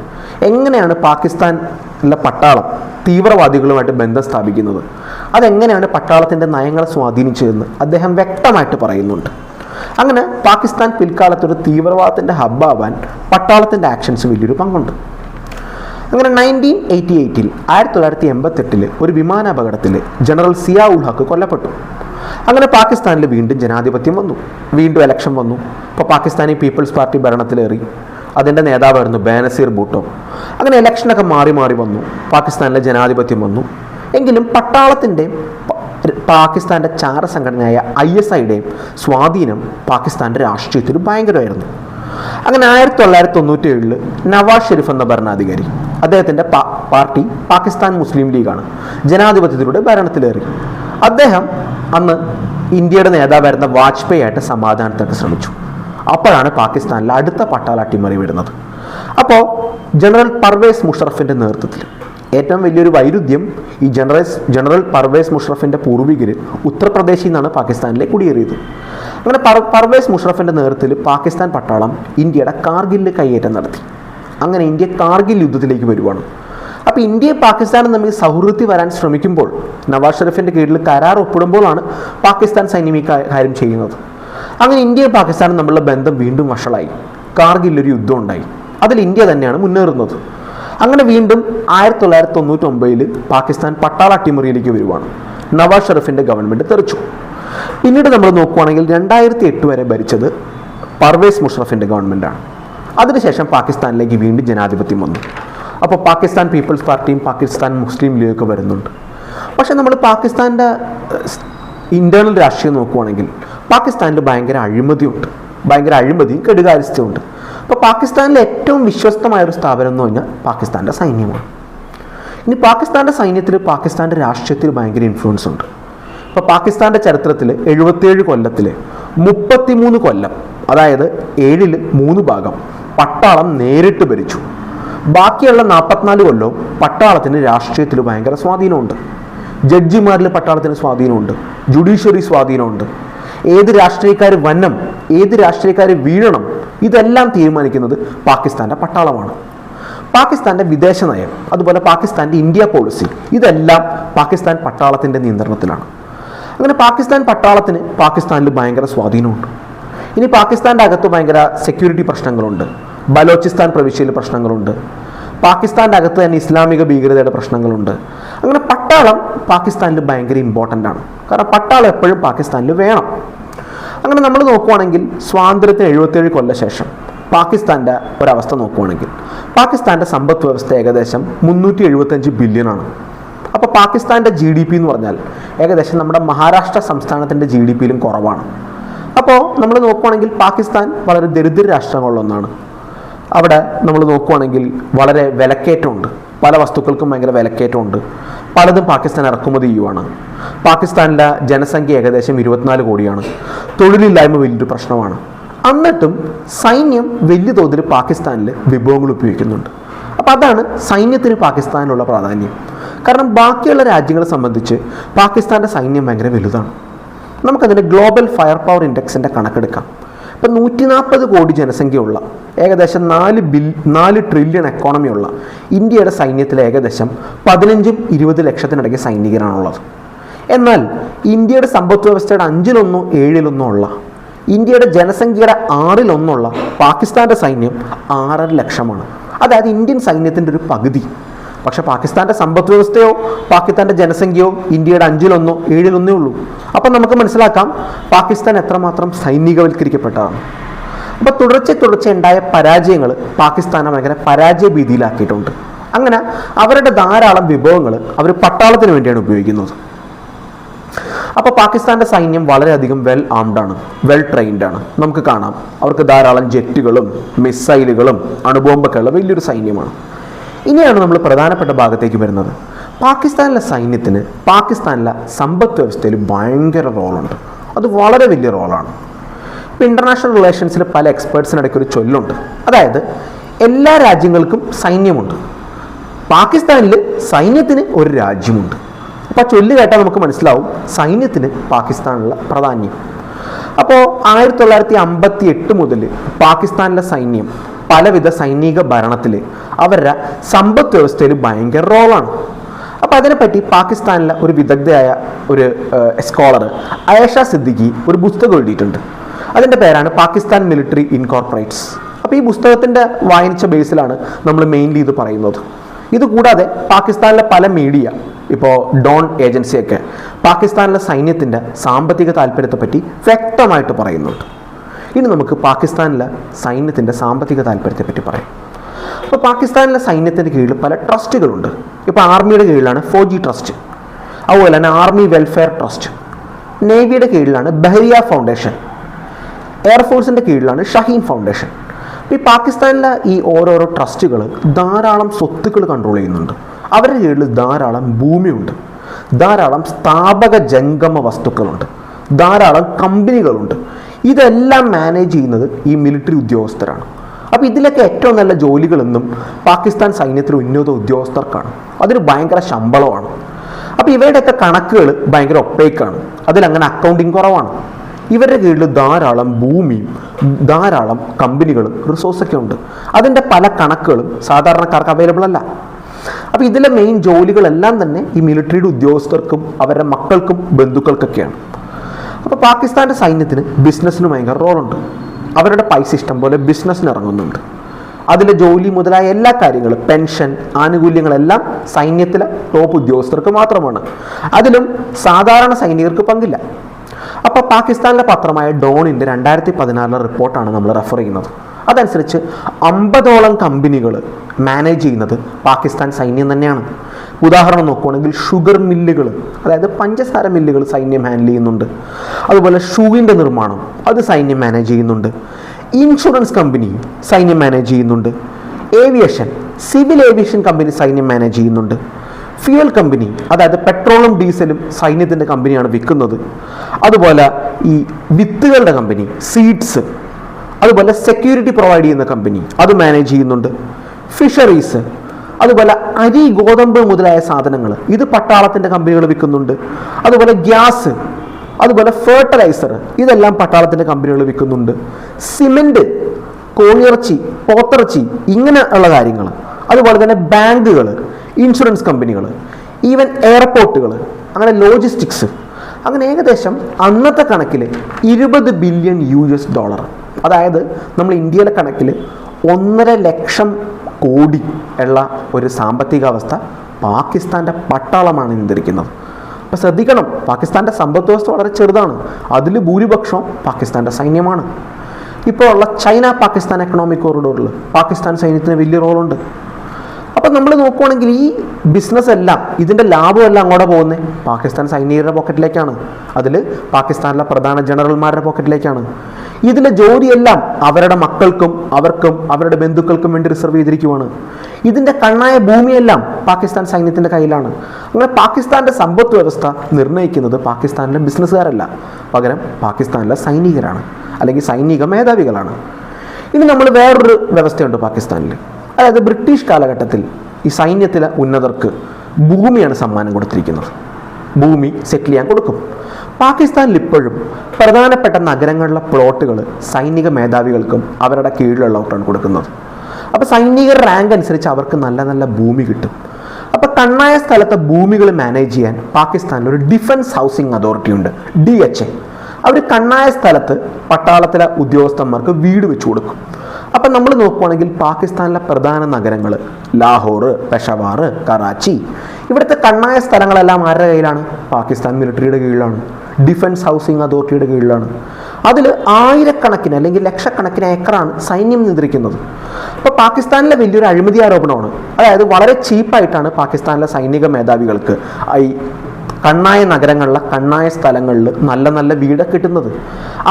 എങ്ങനെയാണ് പാകിസ്ഥാൻ പാകിസ്ഥാനിലെ പട്ടാളം തീവ്രവാദികളുമായിട്ട് ബന്ധം സ്ഥാപിക്കുന്നത്? അതെങ്ങനെയാണ് പട്ടാളത്തിന്റെ നയങ്ങളെ സ്വാധീനിച്ചതെന്ന് അദ്ദേഹം വ്യക്തമായിട്ട് പറയുന്നുണ്ട്. അങ്ങനെ പാകിസ്ഥാൻ പിൽക്കാലത്ത് ഒരു തീവ്രവാദത്തിന്റെ ഹബ്ബാവാൻ പട്ടാളത്തിന്റെ ആക്ഷൻസ് വലിയൊരു പങ്കുണ്ട്. അങ്ങനെ നയന്റീൻ എയ്റ്റി എയ്റ്റിൽ ആയിരത്തി തൊള്ളായിരത്തി എൺപത്തെട്ടിൽ ഒരു വിമാനാപകടത്തിൽ ജനറൽ സിയാ ഉൾ ഹക്ക് കൊല്ലപ്പെട്ടു. അങ്ങനെ പാകിസ്ഥാനിൽ വീണ്ടും ജനാധിപത്യം വന്നു. വീണ്ടും എലക്ഷൻ വന്നു. ഇപ്പോൾ പാകിസ്ഥാനി പീപ്പിൾസ് പാർട്ടി ഭരണത്തിലേറി. അതിന്റെ നേതാവായിരുന്നു ബാനസീർ ഭൂട്ടോ. അങ്ങനെ ഇലക്ഷനൊക്കെ മാറി മാറി വന്നു. പാകിസ്ഥാനിലെ ജനാധിപത്യം വന്നു. എങ്കിലും പട്ടാളത്തിന്റെയും പാകിസ്ഥാന്റെ ചാര സംഘടനയായ ഐ എസ് ഐയുടെയും സ്വാധീനം പാകിസ്ഥാന്റെ രാഷ്ട്രീയത്തിൽ ഭയങ്കരമായിരുന്നു. അങ്ങനെ ആയിരത്തി തൊള്ളായിരത്തി തൊണ്ണൂറ്റി ഏഴിൽ നവാസ് ഷെരീഫ് എന്ന ഭരണാധികാരി അദ്ദേഹത്തിന്റെ പാർട്ടി പാകിസ്ഥാൻ മുസ്ലിം ലീഗാണ് ജനാധിപത്യത്തിലൂടെ ഭരണത്തിലേറി. അദ്ദേഹം അന്ന് ഇന്ത്യയുടെ നേതാവായിരുന്ന വാജ്പേയി ആയിട്ട് സമാധാനത്തിനൊക്കെ ശ്രമിച്ചു. അപ്പോഴാണ് പാകിസ്ഥാനിൽ അടുത്ത പട്ടാള അട്ടിമറി വരുന്നത്. അപ്പോൾ ജനറൽ പർവേസ് മുഷറഫിന്റെ നേതൃത്വത്തിൽ ഏറ്റവും വലിയൊരു വൈരുദ്ധ്യം ഈ ജനറൽ ജനറൽ പർവേസ് മുഷറഫിന്റെ പൂർവികർ ഉത്തർപ്രദേശിൽ നിന്നാണ് പാകിസ്ഥാനിലെ കുടിയേറിയത്. അങ്ങനെ പർ പർവേസ് മുഷറഫിന്റെ നേതൃത്വത്തിൽ പാകിസ്ഥാൻ പട്ടാളം ഇന്ത്യയുടെ കാർഗിലിൽ കയ്യേറ്റം നടത്തി. അങ്ങനെ ഇന്ത്യ കാർഗിൽ യുദ്ധത്തിലേക്ക് വരുവാണ്. അപ്പോൾ ഇന്ത്യയും പാകിസ്ഥാനും തമ്മിൽ സൗഹൃദത്തിൽ വരാൻ ശ്രമിക്കുമ്പോൾ നവാസ് ഷെരീഫിന്റെ കീഴിൽ കരാർ ഒപ്പിടുമ്പോഴാണ് പാകിസ്ഥാൻ സൈന്യം ഈ കാര്യം ചെയ്യുന്നത്. അങ്ങനെ ഇന്ത്യയും പാകിസ്ഥാനും തമ്മിലുള്ള ബന്ധം വീണ്ടും വഷളായി. കാർഗില്ലൊരു യുദ്ധം ഉണ്ടായി. അതിൽ ഇന്ത്യ തന്നെയാണ് മുന്നേറുന്നത്. അങ്ങനെ വീണ്ടും ആയിരത്തി തൊള്ളായിരത്തി തൊണ്ണൂറ്റി ഒമ്പതിൽ പാകിസ്ഥാൻ പട്ടാള അട്ടിമറിയിലേക്ക് വരുവാണ്. നവാസ് ഷെറഫിന്റെ ഗവൺമെന്റ് തെറിച്ചു. പിന്നീട് നമ്മൾ നോക്കുവാണെങ്കിൽ രണ്ടായിരത്തി എട്ട് വരെ ഭരിച്ചത് പർവേസ് മുഷറഫിന്റെ ഗവൺമെന്റാണ് അതിനുശേഷം പാകിസ്ഥാനിലേക്ക് വീണ്ടും ജനാധിപത്യം വന്നു. അപ്പോൾ പാകിസ്ഥാൻ പീപ്പിൾസ് പാർട്ടിയും പാകിസ്ഥാൻ മുസ്ലിം ലീഗൊക്കെ വരുന്നുണ്ട്. പക്ഷേ നമ്മൾ പാകിസ്ഥാന്റെ ഇന്റേർണൽ രാഷ്ട്രീയം നോക്കുവാണെങ്കിൽ പാകിസ്ഥാനിൽ ഭയങ്കര അഴിമതിയുണ്ട്. ഭയങ്കര അഴിമതിയും കെടുകാര്യസ്ഥയുണ്ട്. അപ്പോൾ പാകിസ്ഥാനിലെ ഏറ്റവും വിശ്വസ്തമായ ഒരു സ്ഥാപനം എന്ന് പറഞ്ഞാൽ പാകിസ്ഥാന്റെ സൈന്യമാണ്. ഇനി പാകിസ്ഥാന്റെ സൈന്യത്തിൽ പാകിസ്ഥാന്റെ രാഷ്ട്രീയത്തിൽ ഭയങ്കര ഇൻഫ്ലുവൻസ് ഉണ്ട്. ഇപ്പോൾ പാകിസ്ഥാന്റെ ചരിത്രത്തിൽ എഴുപത്തിയേഴ് കൊല്ലത്തിൽ മുപ്പത്തിമൂന്ന് കൊല്ലം അതായത് ഏഴിൽ മൂന്ന് ഭാഗം പട്ടാളം നേരിട്ട് ഭരിച്ചു. ബാക്കിയുള്ള നാൽപ്പത്തിനാല് കൊല്ലവും പട്ടാളത്തിന് രാഷ്ട്രീയത്തിൽ ഭയങ്കര സ്വാധീനമുണ്ട്. ജഡ്ജിമാരിൽ പട്ടാളത്തിന് സ്വാധീനമുണ്ട്. ജുഡീഷ്യറി സ്വാധീനമുണ്ട്. ഏത് രാഷ്ട്രീയക്കാർ വന്നം ഏത് രാഷ്ട്രീയക്കാർ വീഴണം ഇതെല്ലാം തീരുമാനിക്കുന്നത് പാകിസ്ഥാന്റെ പട്ടാളമാണ്. പാകിസ്ഥാന്റെ വിദേശ നയം അതുപോലെ പാകിസ്ഥാന്റെ ഇന്ത്യ പോളിസി ഇതെല്ലാം പാകിസ്ഥാൻ പട്ടാളത്തിന്റെ നിയന്ത്രണത്തിലാണ്. അങ്ങനെ പാകിസ്ഥാൻ പട്ടാളത്തിന് പാകിസ്ഥാനിൽ ഭയങ്കര സ്വാധീനമുണ്ട്. ഇനി പാകിസ്ഥാന്റെ അകത്ത് ഭയങ്കര സെക്യൂരിറ്റി പ്രശ്നങ്ങളുണ്ട്. ബലോചിസ്ഥാൻ പ്രവിശ്യയിൽ പ്രശ്നങ്ങളുണ്ട്. പാകിസ്ഥാന്റെ അകത്ത് തന്നെ ഇസ്ലാമിക ഭീകരതയുടെ പ്രശ്നങ്ങളുണ്ട്. അങ്ങനെ പട്ടാളം പാകിസ്ഥാനിൽ ഭയങ്കര ഇമ്പോർട്ടന്റ് ആണ്. കാരണം പട്ടാളം എപ്പോഴും പാകിസ്ഥാനിൽ വേണം. അങ്ങനെ നമ്മൾ നോക്കുവാണെങ്കിൽ സ്വാതന്ത്ര്യത്തിന് എഴുപത്തേഴ് കൊല്ല ശേഷം പാകിസ്ഥാന്റെ ഒരവസ്ഥ നോക്കുവാണെങ്കിൽ പാകിസ്ഥാന്റെ സമ്പദ് വ്യവസ്ഥ ഏകദേശം മുന്നൂറ്റി എഴുപത്തഞ്ച് ബില്യണാണ് അപ്പോൾ പാകിസ്ഥാന്റെ ജി ഡി പി എന്ന് പറഞ്ഞാൽ ഏകദേശം നമ്മുടെ മഹാരാഷ്ട്ര സംസ്ഥാനത്തിന്റെ ജി ഡി പിയിലും കുറവാണ്. അപ്പോൾ നമ്മൾ നോക്കുവാണെങ്കിൽ പാകിസ്ഥാൻ വളരെ ദരിദ്ര രാഷ്ട്രങ്ങളിലൊന്നാണ്. അവിടെ നമ്മൾ നോക്കുവാണെങ്കിൽ വളരെ വിലക്കയറ്റമുണ്ട്. പല വസ്തുക്കൾക്കും ഭയങ്കര വിലക്കയറ്റമുണ്ട്. പലതും പാകിസ്ഥാൻ ഇറക്കുമതി ചെയ്യുവാണ്. പാകിസ്ഥാനിലെ ജനസംഖ്യ ഏകദേശം ഇരുപത്തിനാല് കോടിയാണ്. തൊഴിലില്ലായ്മ വലിയൊരു പ്രശ്നമാണ്. എന്നിട്ടും സൈന്യം വലിയ തോതിൽ പാകിസ്ഥാനിൽ വിഭവങ്ങൾ ഉപയോഗിക്കുന്നുണ്ട്. അപ്പോൾ അതാണ് സൈന്യത്തിന് പാകിസ്ഥാനിലുള്ള പ്രാധാന്യം. കാരണം ബാക്കിയുള്ള രാജ്യങ്ങളെ സംബന്ധിച്ച് പാകിസ്ഥാന്റെ സൈന്യം ഭയങ്കര വലുതാണ്. നമുക്കതിന്റെ ഗ്ലോബൽ ഫയർ പവർ ഇൻഡെക്സിന്റെ കണക്കെടുക്കാം. ഇപ്പം നൂറ്റി നാൽപ്പത് കോടി ജനസംഖ്യയുള്ള ഏകദേശം നാല് ബിൽ നാല് ട്രില്യൺ എക്കോണമിയുള്ള ഇന്ത്യയുടെ സൈന്യത്തിൽ ഏകദേശം പതിനഞ്ചും ഇരുപത് ലക്ഷത്തിനിടയ്ക്ക് സൈനികരാണുള്ളത്. എന്നാൽ ഇന്ത്യയുടെ സമ്പദ് വ്യവസ്ഥയുടെ അഞ്ചിലൊന്നോ ഏഴിലൊന്നോ ഉള്ള ഇന്ത്യയുടെ ജനസംഖ്യയുടെ ആറിലൊന്നുള്ള പാകിസ്ഥാന്റെ സൈന്യം ആറര ലക്ഷമാണ്. അതായത് ഇന്ത്യൻ സൈന്യത്തിന്റെ ഒരു പകുതി. പക്ഷെ പാകിസ്ഥാന്റെ സമ്പദ് വ്യവസ്ഥയോ പാകിസ്ഥാന്റെ ജനസംഖ്യയോ ഇന്ത്യയുടെ അഞ്ചിലൊന്നോ ഏഴിലൊന്നേ ഉള്ളൂ. അപ്പം നമുക്ക് മനസ്സിലാക്കാം പാകിസ്ഥാൻ എത്രമാത്രം സൈനികവൽക്കരിക്കപ്പെട്ടതാണ്. അപ്പോൾ തുടർച്ച തുടർച്ച ഉണ്ടായ പരാജയങ്ങൾ പാകിസ്ഥാനെ ഭയങ്കര പരാജയ ഭീതിയിലാക്കിയിട്ടുണ്ട് അങ്ങനെ അവരുടെ ധാരാളം വിഭവങ്ങൾ അവർ പട്ടാളത്തിന് വേണ്ടിയാണ് ഉപയോഗിക്കുന്നത്. അപ്പോൾ പാകിസ്ഥാന്റെ സൈന്യം വളരെയധികം വെൽ ആംഡ് ആണ് വെൽ ട്രെയിൻഡ് ആണ്. നമുക്ക് കാണാം. അവർക്ക് ധാരാളം ജെറ്റുകളും മിസൈലുകളും അണുബോംബൊക്കെയുള്ള വലിയൊരു സൈന്യമാണ്. ഇനിയാണ് നമ്മൾ പ്രധാനപ്പെട്ട ഭാഗത്തേക്ക് വരുന്നത്. പാകിസ്ഥാനിലെ സൈന്യത്തിന് പാകിസ്ഥാനിലെ സമ്പദ് വ്യവസ്ഥയിൽ ഭയങ്കര റോളുണ്ട്. അത് വളരെ വലിയ റോളാണ്. ഇപ്പോൾ ഇന്റർനാഷണൽ റിലേഷൻസിൽ പല എക്സ്പേർട്സിനിടയ്ക്ക് ഒരു ചൊല്ലുണ്ട്. അതായത് എല്ലാ രാജ്യങ്ങൾക്കും സൈന്യമുണ്ട്. പാകിസ്ഥാനിൽ സൈന്യത്തിന് ഒരു രാജ്യമുണ്ട്. അപ്പോൾ ആ ചൊല്ല് കേട്ടാൽ നമുക്ക് മനസ്സിലാവും സൈന്യത്തിന് പാകിസ്ഥാനുള്ള പ്രാധാന്യം. അപ്പോൾ ആയിരത്തി തൊള്ളായിരത്തി അമ്പത്തി എട്ട് മുതൽ പാകിസ്ഥാനിലെ സൈന്യം പലവിധ സൈനിക ഭരണത്തിൽ അവരുടെ സമ്പദ് വ്യവസ്ഥയിൽ ഭയങ്കര റോളാണ്. അപ്പോൾ അതിനെപ്പറ്റി പാകിസ്ഥാനിലെ ഒരു വിദഗ്ധയായ ഒരു സ്കോളർ അയേഷ സിദ്ദിഖി ഒരു പുസ്തകം എഴുതിയിട്ടുണ്ട്. അതിന്റെ പേരാണ് പാകിസ്ഥാൻ മിലിറ്ററി ഇൻകോർപ്പറേറ്റ്സ് അപ്പോൾ ഈ പുസ്തകത്തിന്റെ വായിച്ച ബേസിലാണ് നമ്മൾ മെയിൻലി ഇത് പറയുന്നത്. ഇതുകൂടാതെ പാകിസ്ഥാനിലെ പല മീഡിയ ഇപ്പോൾ ഡോൺ ഏജൻസിയൊക്കെ പാകിസ്ഥാനിലെ സൈന്യത്തിന്റെ സാമ്പത്തിക താല്പര്യത്തെപ്പറ്റി വ്യക്തമായിട്ട് പറയുന്നുണ്ട്. ഇനി നമുക്ക് പാകിസ്ഥാനിലെ സൈന്യത്തിന്റെ സാമ്പത്തിക താല്പര്യത്തെപ്പറ്റി പറയാം. അപ്പോൾ പാകിസ്ഥാനിലെ സൈന്യത്തിന്റെ കീഴിൽ പല ട്രസ്റ്റുകളുണ്ട്. ഇപ്പോൾ ആർമിയുടെ കീഴിലാണ് ഫോജി ട്രസ്റ്റ് അതുപോലെ തന്നെ ആർമി വെൽഫെയർ ട്രസ്റ്റ് നേവിയുടെ കീഴിലാണ് ബഹരിയ ഫൗണ്ടേഷൻ എയർഫോഴ്സിന്റെ കീഴിലാണ് ഷഹീൻ ഫൗണ്ടേഷൻ. അപ്പോൾ ഈ പാകിസ്ഥാനിലെ ഈ ഓരോരോ ട്രസ്റ്റുകൾ ധാരാളം സ്വത്തുക്കൾ കൺട്രോൾ ചെയ്യുന്നുണ്ട്. അവരുടെ കീഴിൽ ധാരാളം ഭൂമിയുണ്ട്. ധാരാളം സ്ഥാപക ജംഗമ വസ്തുക്കളുണ്ട്. ധാരാളം കമ്പനികളുണ്ട്. ഇതെല്ലാം മാനേജ് ചെയ്യുന്നത് ഈ മിലിറ്ററി ഉദ്യോഗസ്ഥരാണ്. അപ്പോൾ ഇതിലൊക്കെ ഏറ്റവും നല്ല ജോലികളെന്നും പാകിസ്ഥാൻ സൈന്യത്തിലെ ഉന്നത ഉദ്യോഗസ്ഥർക്കാണ്. അതിന് ഭയങ്കര ശമ്പളമാണ്. അപ്പോൾ ഇവരുടെയൊക്കെ കണക്കുകൾ ഭയങ്കര ഒപ്പേക്കാണ് അതിലങ്ങനെ അക്കൗണ്ടിങ് കുറവാണ്. ഇവരുടെ കീഴിൽ ധാരാളം ഭൂമിയും ധാരാളം കമ്പനികളും റിസോഴ്സൊക്കെ ഉണ്ട്. അതിന്റെ പല കണക്കുകളും സാധാരണക്കാർക്ക് അവൈലബിൾ അല്ല. അപ്പോൾ ഇതിലെ മെയിൻ ജോലികളെല്ലാം തന്നെ ഈ മിലിറ്ററിയുടെ ഉദ്യോഗസ്ഥർക്കും അവരുടെ മക്കൾക്കും ബന്ധുക്കൾക്കൊക്കെയാണ്. അപ്പോൾ പാകിസ്ഥാന്റെ സൈന്യത്തിന് ബിസിനസ്സിന് ഭയങ്കര റോളുണ്ട് അവരുടെ പൈസ ഇഷ്ടം പോലെ ബിസിനസ്സിന് ഇറങ്ങുന്നുണ്ട്. അതിലെ ജോലി മുതലായ എല്ലാ കാര്യങ്ങളും പെൻഷൻ ആനുകൂല്യങ്ങളെല്ലാം സൈന്യത്തിലെ ടോപ്പ് ഉദ്യോഗസ്ഥർക്ക് മാത്രമാണ്. അതിലും സാധാരണ സൈനികർക്ക് പങ്കില്ല. അപ്പോൾ പാകിസ്ഥാനിലെ പത്രമായ ഡോണിന്റെ രണ്ടായിരത്തി പതിനാറിലെ റിപ്പോർട്ടാണ് നമ്മൾ റെഫർ ചെയ്യുന്നത്. അതനുസരിച്ച് അമ്പതോളം കമ്പനികൾ മാനേജ് ചെയ്യുന്നത് പാകിസ്ഥാൻ സൈന്യം തന്നെയാണ്. ഉദാഹരണം നോക്കുവാണെങ്കിൽ ഷുഗർ മില്ലുകൾ അതായത് പഞ്ചസാര മില്ലുകൾ സൈന്യം ഹാൻഡിൽ ചെയ്യുന്നുണ്ട്. അതുപോലെ ഷൂവിന്റെ നിർമ്മാണം അത് സൈന്യം മാനേജ് ചെയ്യുന്നുണ്ട്. ഇൻഷുറൻസ് കമ്പനി സൈന്യം മാനേജ് ചെയ്യുന്നുണ്ട്. ഏവിയേഷൻ സിവിൽ ഏവിയേഷൻ കമ്പനി സൈന്യം മാനേജ് ചെയ്യുന്നുണ്ട്. ഫ്യൂൽ കമ്പനി അതായത് പെട്രോളും ഡീസലും സൈന്യത്തിന്റെ കമ്പനിയാണ് വിൽക്കുന്നത്. അതുപോലെ ഈ വിത്തുകളുടെ കമ്പനി സീഡ്സ് അതുപോലെ സെക്യൂരിറ്റി പ്രൊവൈഡ് ചെയ്യുന്ന കമ്പനി അത് മാനേജ് ചെയ്യുന്നുണ്ട്. ഫിഷറീസ് അതുപോലെ അരി ഗോതമ്പ് മുതലായ സാധനങ്ങൾ. ഇത് പട്ടാളത്തിന്റെ കമ്പനികൾ വിൽക്കുന്നുണ്ട്. അതുപോലെ ഗ്യാസ് അതുപോലെ ഫെർട്ടിലൈസർ ഇതെല്ലാം പട്ടാളത്തിന്റെ കമ്പനികൾ വിൽക്കുന്നുണ്ട്. സിമെന്റ് കോഴിയിറച്ചി പോത്തിറച്ചി ഇങ്ങനെ ഉള്ള കാര്യങ്ങൾ. അതുപോലെ തന്നെ ബാങ്കുകൾ ഇൻഷുറൻസ് കമ്പനികൾ ഈവൻ എയർപോർട്ടുകൾ അങ്ങനെ ലോജിസ്റ്റിക്സ്. അങ്ങനെ ഏകദേശം അന്നത്തെ കണക്കിൽ ഇരുപത് ബില്യൺ യു എസ് ഡോളർ. അതായത് നമ്മൾ ഇന്ത്യയിലെ കണക്കിൽ ഒന്നര ലക്ഷം കോടി ഉള്ള ഒരു സാമ്പത്തിക അവസ്ഥ പാകിസ്ഥാന്റെ പട്ടാളമാണ് നിയന്ത്രിക്കുന്നത്. അപ്പോൾ ശ്രദ്ധിക്കണം പാകിസ്ഥാന്റെ സമ്പദ് വ്യവസ്ഥ വളരെ ചെറുതാണ്. അതിൽ ഭൂരിപക്ഷം പാകിസ്ഥാന്റെ സൈന്യമാണ്. ഇപ്പോൾ ഉള്ള ചൈന പാകിസ്ഥാൻ എക്കണോമിക് കോറിഡോറിൽ പാകിസ്ഥാൻ സൈന്യത്തിന് വലിയ റോളുണ്ട്. അപ്പം നമ്മൾ നോക്കുവാണെങ്കിൽ ഈ ബിസിനസ് എല്ലാം ഇതിന്റെ ലാഭമെല്ലാം അങ്ങോട്ട് പോകുന്നത് പാകിസ്ഥാൻ സൈനികരുടെ പോക്കറ്റിലേക്കാണ് അതിൽ പാകിസ്ഥാനിലെ പ്രധാന ജനറൽമാരുടെ പോക്കറ്റിലേക്കാണ് ഇതിലെ ജോലിയെല്ലാം അവരുടെ മക്കൾക്കും അവർക്കും അവരുടെ ബന്ധുക്കൾക്കും വേണ്ടി റിസർവ് ചെയ്തിരിക്കുവാണ്. ഇതിന്റെ കണ്ണായ ഭൂമിയെല്ലാം പാകിസ്ഥാൻ സൈന്യത്തിന്റെ കയ്യിലാണ്. അങ്ങനെ പാകിസ്ഥാന്റെ സമ്പത്ത് വ്യവസ്ഥ നിർണയിക്കുന്നത് പാകിസ്ഥാനിലെ ബിസിനസ്സുകാരല്ല പകരം പാകിസ്ഥാനിലെ സൈനികരാണ് അല്ലെങ്കിൽ സൈനിക മേധാവികളാണ്. ഇനി നമ്മൾ വേറൊരു വ്യവസ്ഥയുണ്ട് പാകിസ്ഥാനിൽ. അതായത് ബ്രിട്ടീഷ് കാലഘട്ടത്തിൽ ഈ സൈന്യത്തിലെ ഉന്നതർക്ക് ഭൂമിയാണ് സമ്മാനം കൊടുത്തിരിക്കുന്നത്. ഭൂമി സെറ്റിൽ ചെയ്യാൻ കൊടുക്കും. പാകിസ്ഥാനിൽ ഇപ്പോഴും പ്രധാനപ്പെട്ട നഗരങ്ങളിലെ പ്ലോട്ടുകൾ സൈനിക മേധാവികൾക്കും അവരുടെ കീഴിലുള്ളവർക്കാണ് കൊടുക്കുന്നത്. അപ്പോൾ സൈനിക റാങ്ക് അനുസരിച്ച് അവർക്ക് നല്ല നല്ല ഭൂമി കിട്ടും. അപ്പോൾ കണ്ണായ സ്ഥലത്തെ ഭൂമികൾ മാനേജ് ചെയ്യാൻ പാകിസ്ഥാനിൽ ഒരു ഡിഫൻസ് ഹൗസിംഗ് അതോറിറ്റി ഉണ്ട് ഡി എച്ച് എ അവർ കണ്ണായ സ്ഥലത്ത് പട്ടാളത്തിലെ ഉദ്യോഗസ്ഥന്മാർക്ക് വീട് വെച്ചു കൊടുക്കും. അപ്പം നമ്മൾ നോക്കുവാണെങ്കിൽ പാകിസ്ഥാനിലെ പ്രധാന നഗരങ്ങൾ ലാഹോർ പെഷവാർ കറാച്ചി. ഇവിടുത്തെ കണ്ണായ സ്ഥലങ്ങളെല്ലാം ആരുടെ കയ്യിലാണ്? പാകിസ്ഥാൻ മിലിറ്ററിയുടെ കീഴിലാണ്. ഡിഫൻസ് ഹൗസിംഗ് അതോറിറ്റിയുടെ കീഴിലാണ്. അതിൽ ആയിരക്കണക്കിന് അല്ലെങ്കിൽ ലക്ഷക്കണക്കിന് ഏക്കറാണ് സൈന്യം നിയന്ത്രിക്കുന്നത്. അപ്പോൾ പാകിസ്ഥാനിലെ വലിയൊരു അഴിമതി ആരോപണമാണ്. അതായത് വളരെ ചീപ്പായിട്ടാണ് പാകിസ്ഥാനിലെ സൈനിക മേധാവികൾക്ക് ഈ കണ്ണായ നഗരങ്ങളിലെ കണ്ണായ സ്ഥലങ്ങളിൽ നല്ല നല്ല വീട് കിട്ടുന്നത്.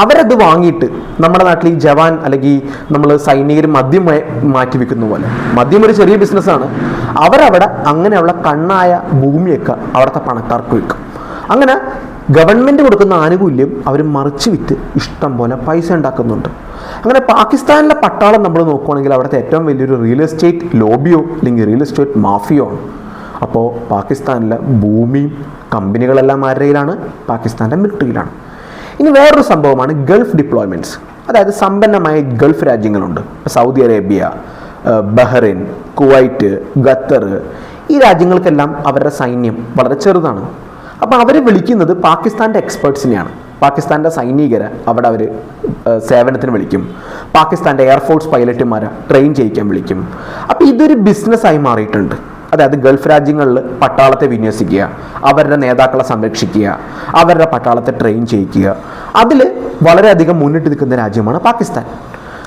അവരത് വാങ്ങിയിട്ട് നമ്മുടെ നാട്ടിൽ ഈ ജവാൻ അല്ലെങ്കിൽ നമ്മൾ സൈനികർ മദ്യം മാറ്റി വെക്കുന്ന പോലെ. മദ്യം ഒരു ചെറിയ ബിസിനസ്സാണ് അവരവിടെ അങ്ങനെയുള്ള കണ്ണായ ഭൂമിയൊക്കെ അവിടുത്തെ പണക്കാർക്ക് വിൽക്കും. അങ്ങനെ ഗവൺമെന്റ് കൊടുക്കുന്ന ആനുകൂല്യം അവർ മറിച്ച് വിറ്റ് ഇഷ്ടം പോലെ പൈസ ഉണ്ടാക്കുന്നുണ്ട്. അങ്ങനെ പാകിസ്ഥാനിലെ പട്ടാളം നമ്മൾ നോക്കുവാണെങ്കിൽ അവിടുത്തെ ഏറ്റവും വലിയൊരു റിയൽ എസ്റ്റേറ്റ് ലോബിയോ അല്ലെങ്കിൽ റിയൽ എസ്റ്റേറ്റ് മാഫിയോ ആണ്. അപ്പോൾ പാകിസ്ഥാനിലെ ഭൂമിയും കമ്പനികളെല്ലാം ആരുടെ പാകിസ്ഥാന്റെ മിലിറ്ററിയിലാണ് ഇനി വേറൊരു സംഭവമാണ് ഗൾഫ് ഡിപ്ലോയ്മെന്റ്സ് അതായത് സമ്പന്നമായ Gulf രാജ്യങ്ങളുണ്ട്. Saudi Arabia Bahrain Kuwait Qatar ഈ രാജ്യങ്ങൾക്കെല്ലാം അവരുടെ സൈന്യം വളരെ ചെറുതാണ്. അപ്പോൾ അവർ വിളിക്കുന്നത് പാകിസ്ഥാന്റെ എക്സ്പേർട്സിനെയാണ് പാകിസ്ഥാന്റെ സൈനികരെ അവിടെ അവർ സേവനത്തിന് വിളിക്കും. പാകിസ്ഥാന്റെ എയർഫോഴ്സ് പൈലറ്റുമാരെ ട്രെയിൻ ചെയ്യിക്കാൻ വിളിക്കും. അപ്പോൾ ഇതൊരു ബിസിനസ്സായി മാറിയിട്ടുണ്ട്. അതായത് ഗൾഫ് രാജ്യങ്ങളിൽ പട്ടാളത്തെ വിന്യസിക്കുക അവരുടെ നേതാക്കളെ സംരക്ഷിക്കുക അവരുടെ പട്ടാളത്തെ ട്രെയിൻ ചെയ്യിക്കുക. അതിൽ വളരെയധികം മുന്നിട്ട് നിൽക്കുന്ന രാജ്യമാണ് പാകിസ്ഥാൻ.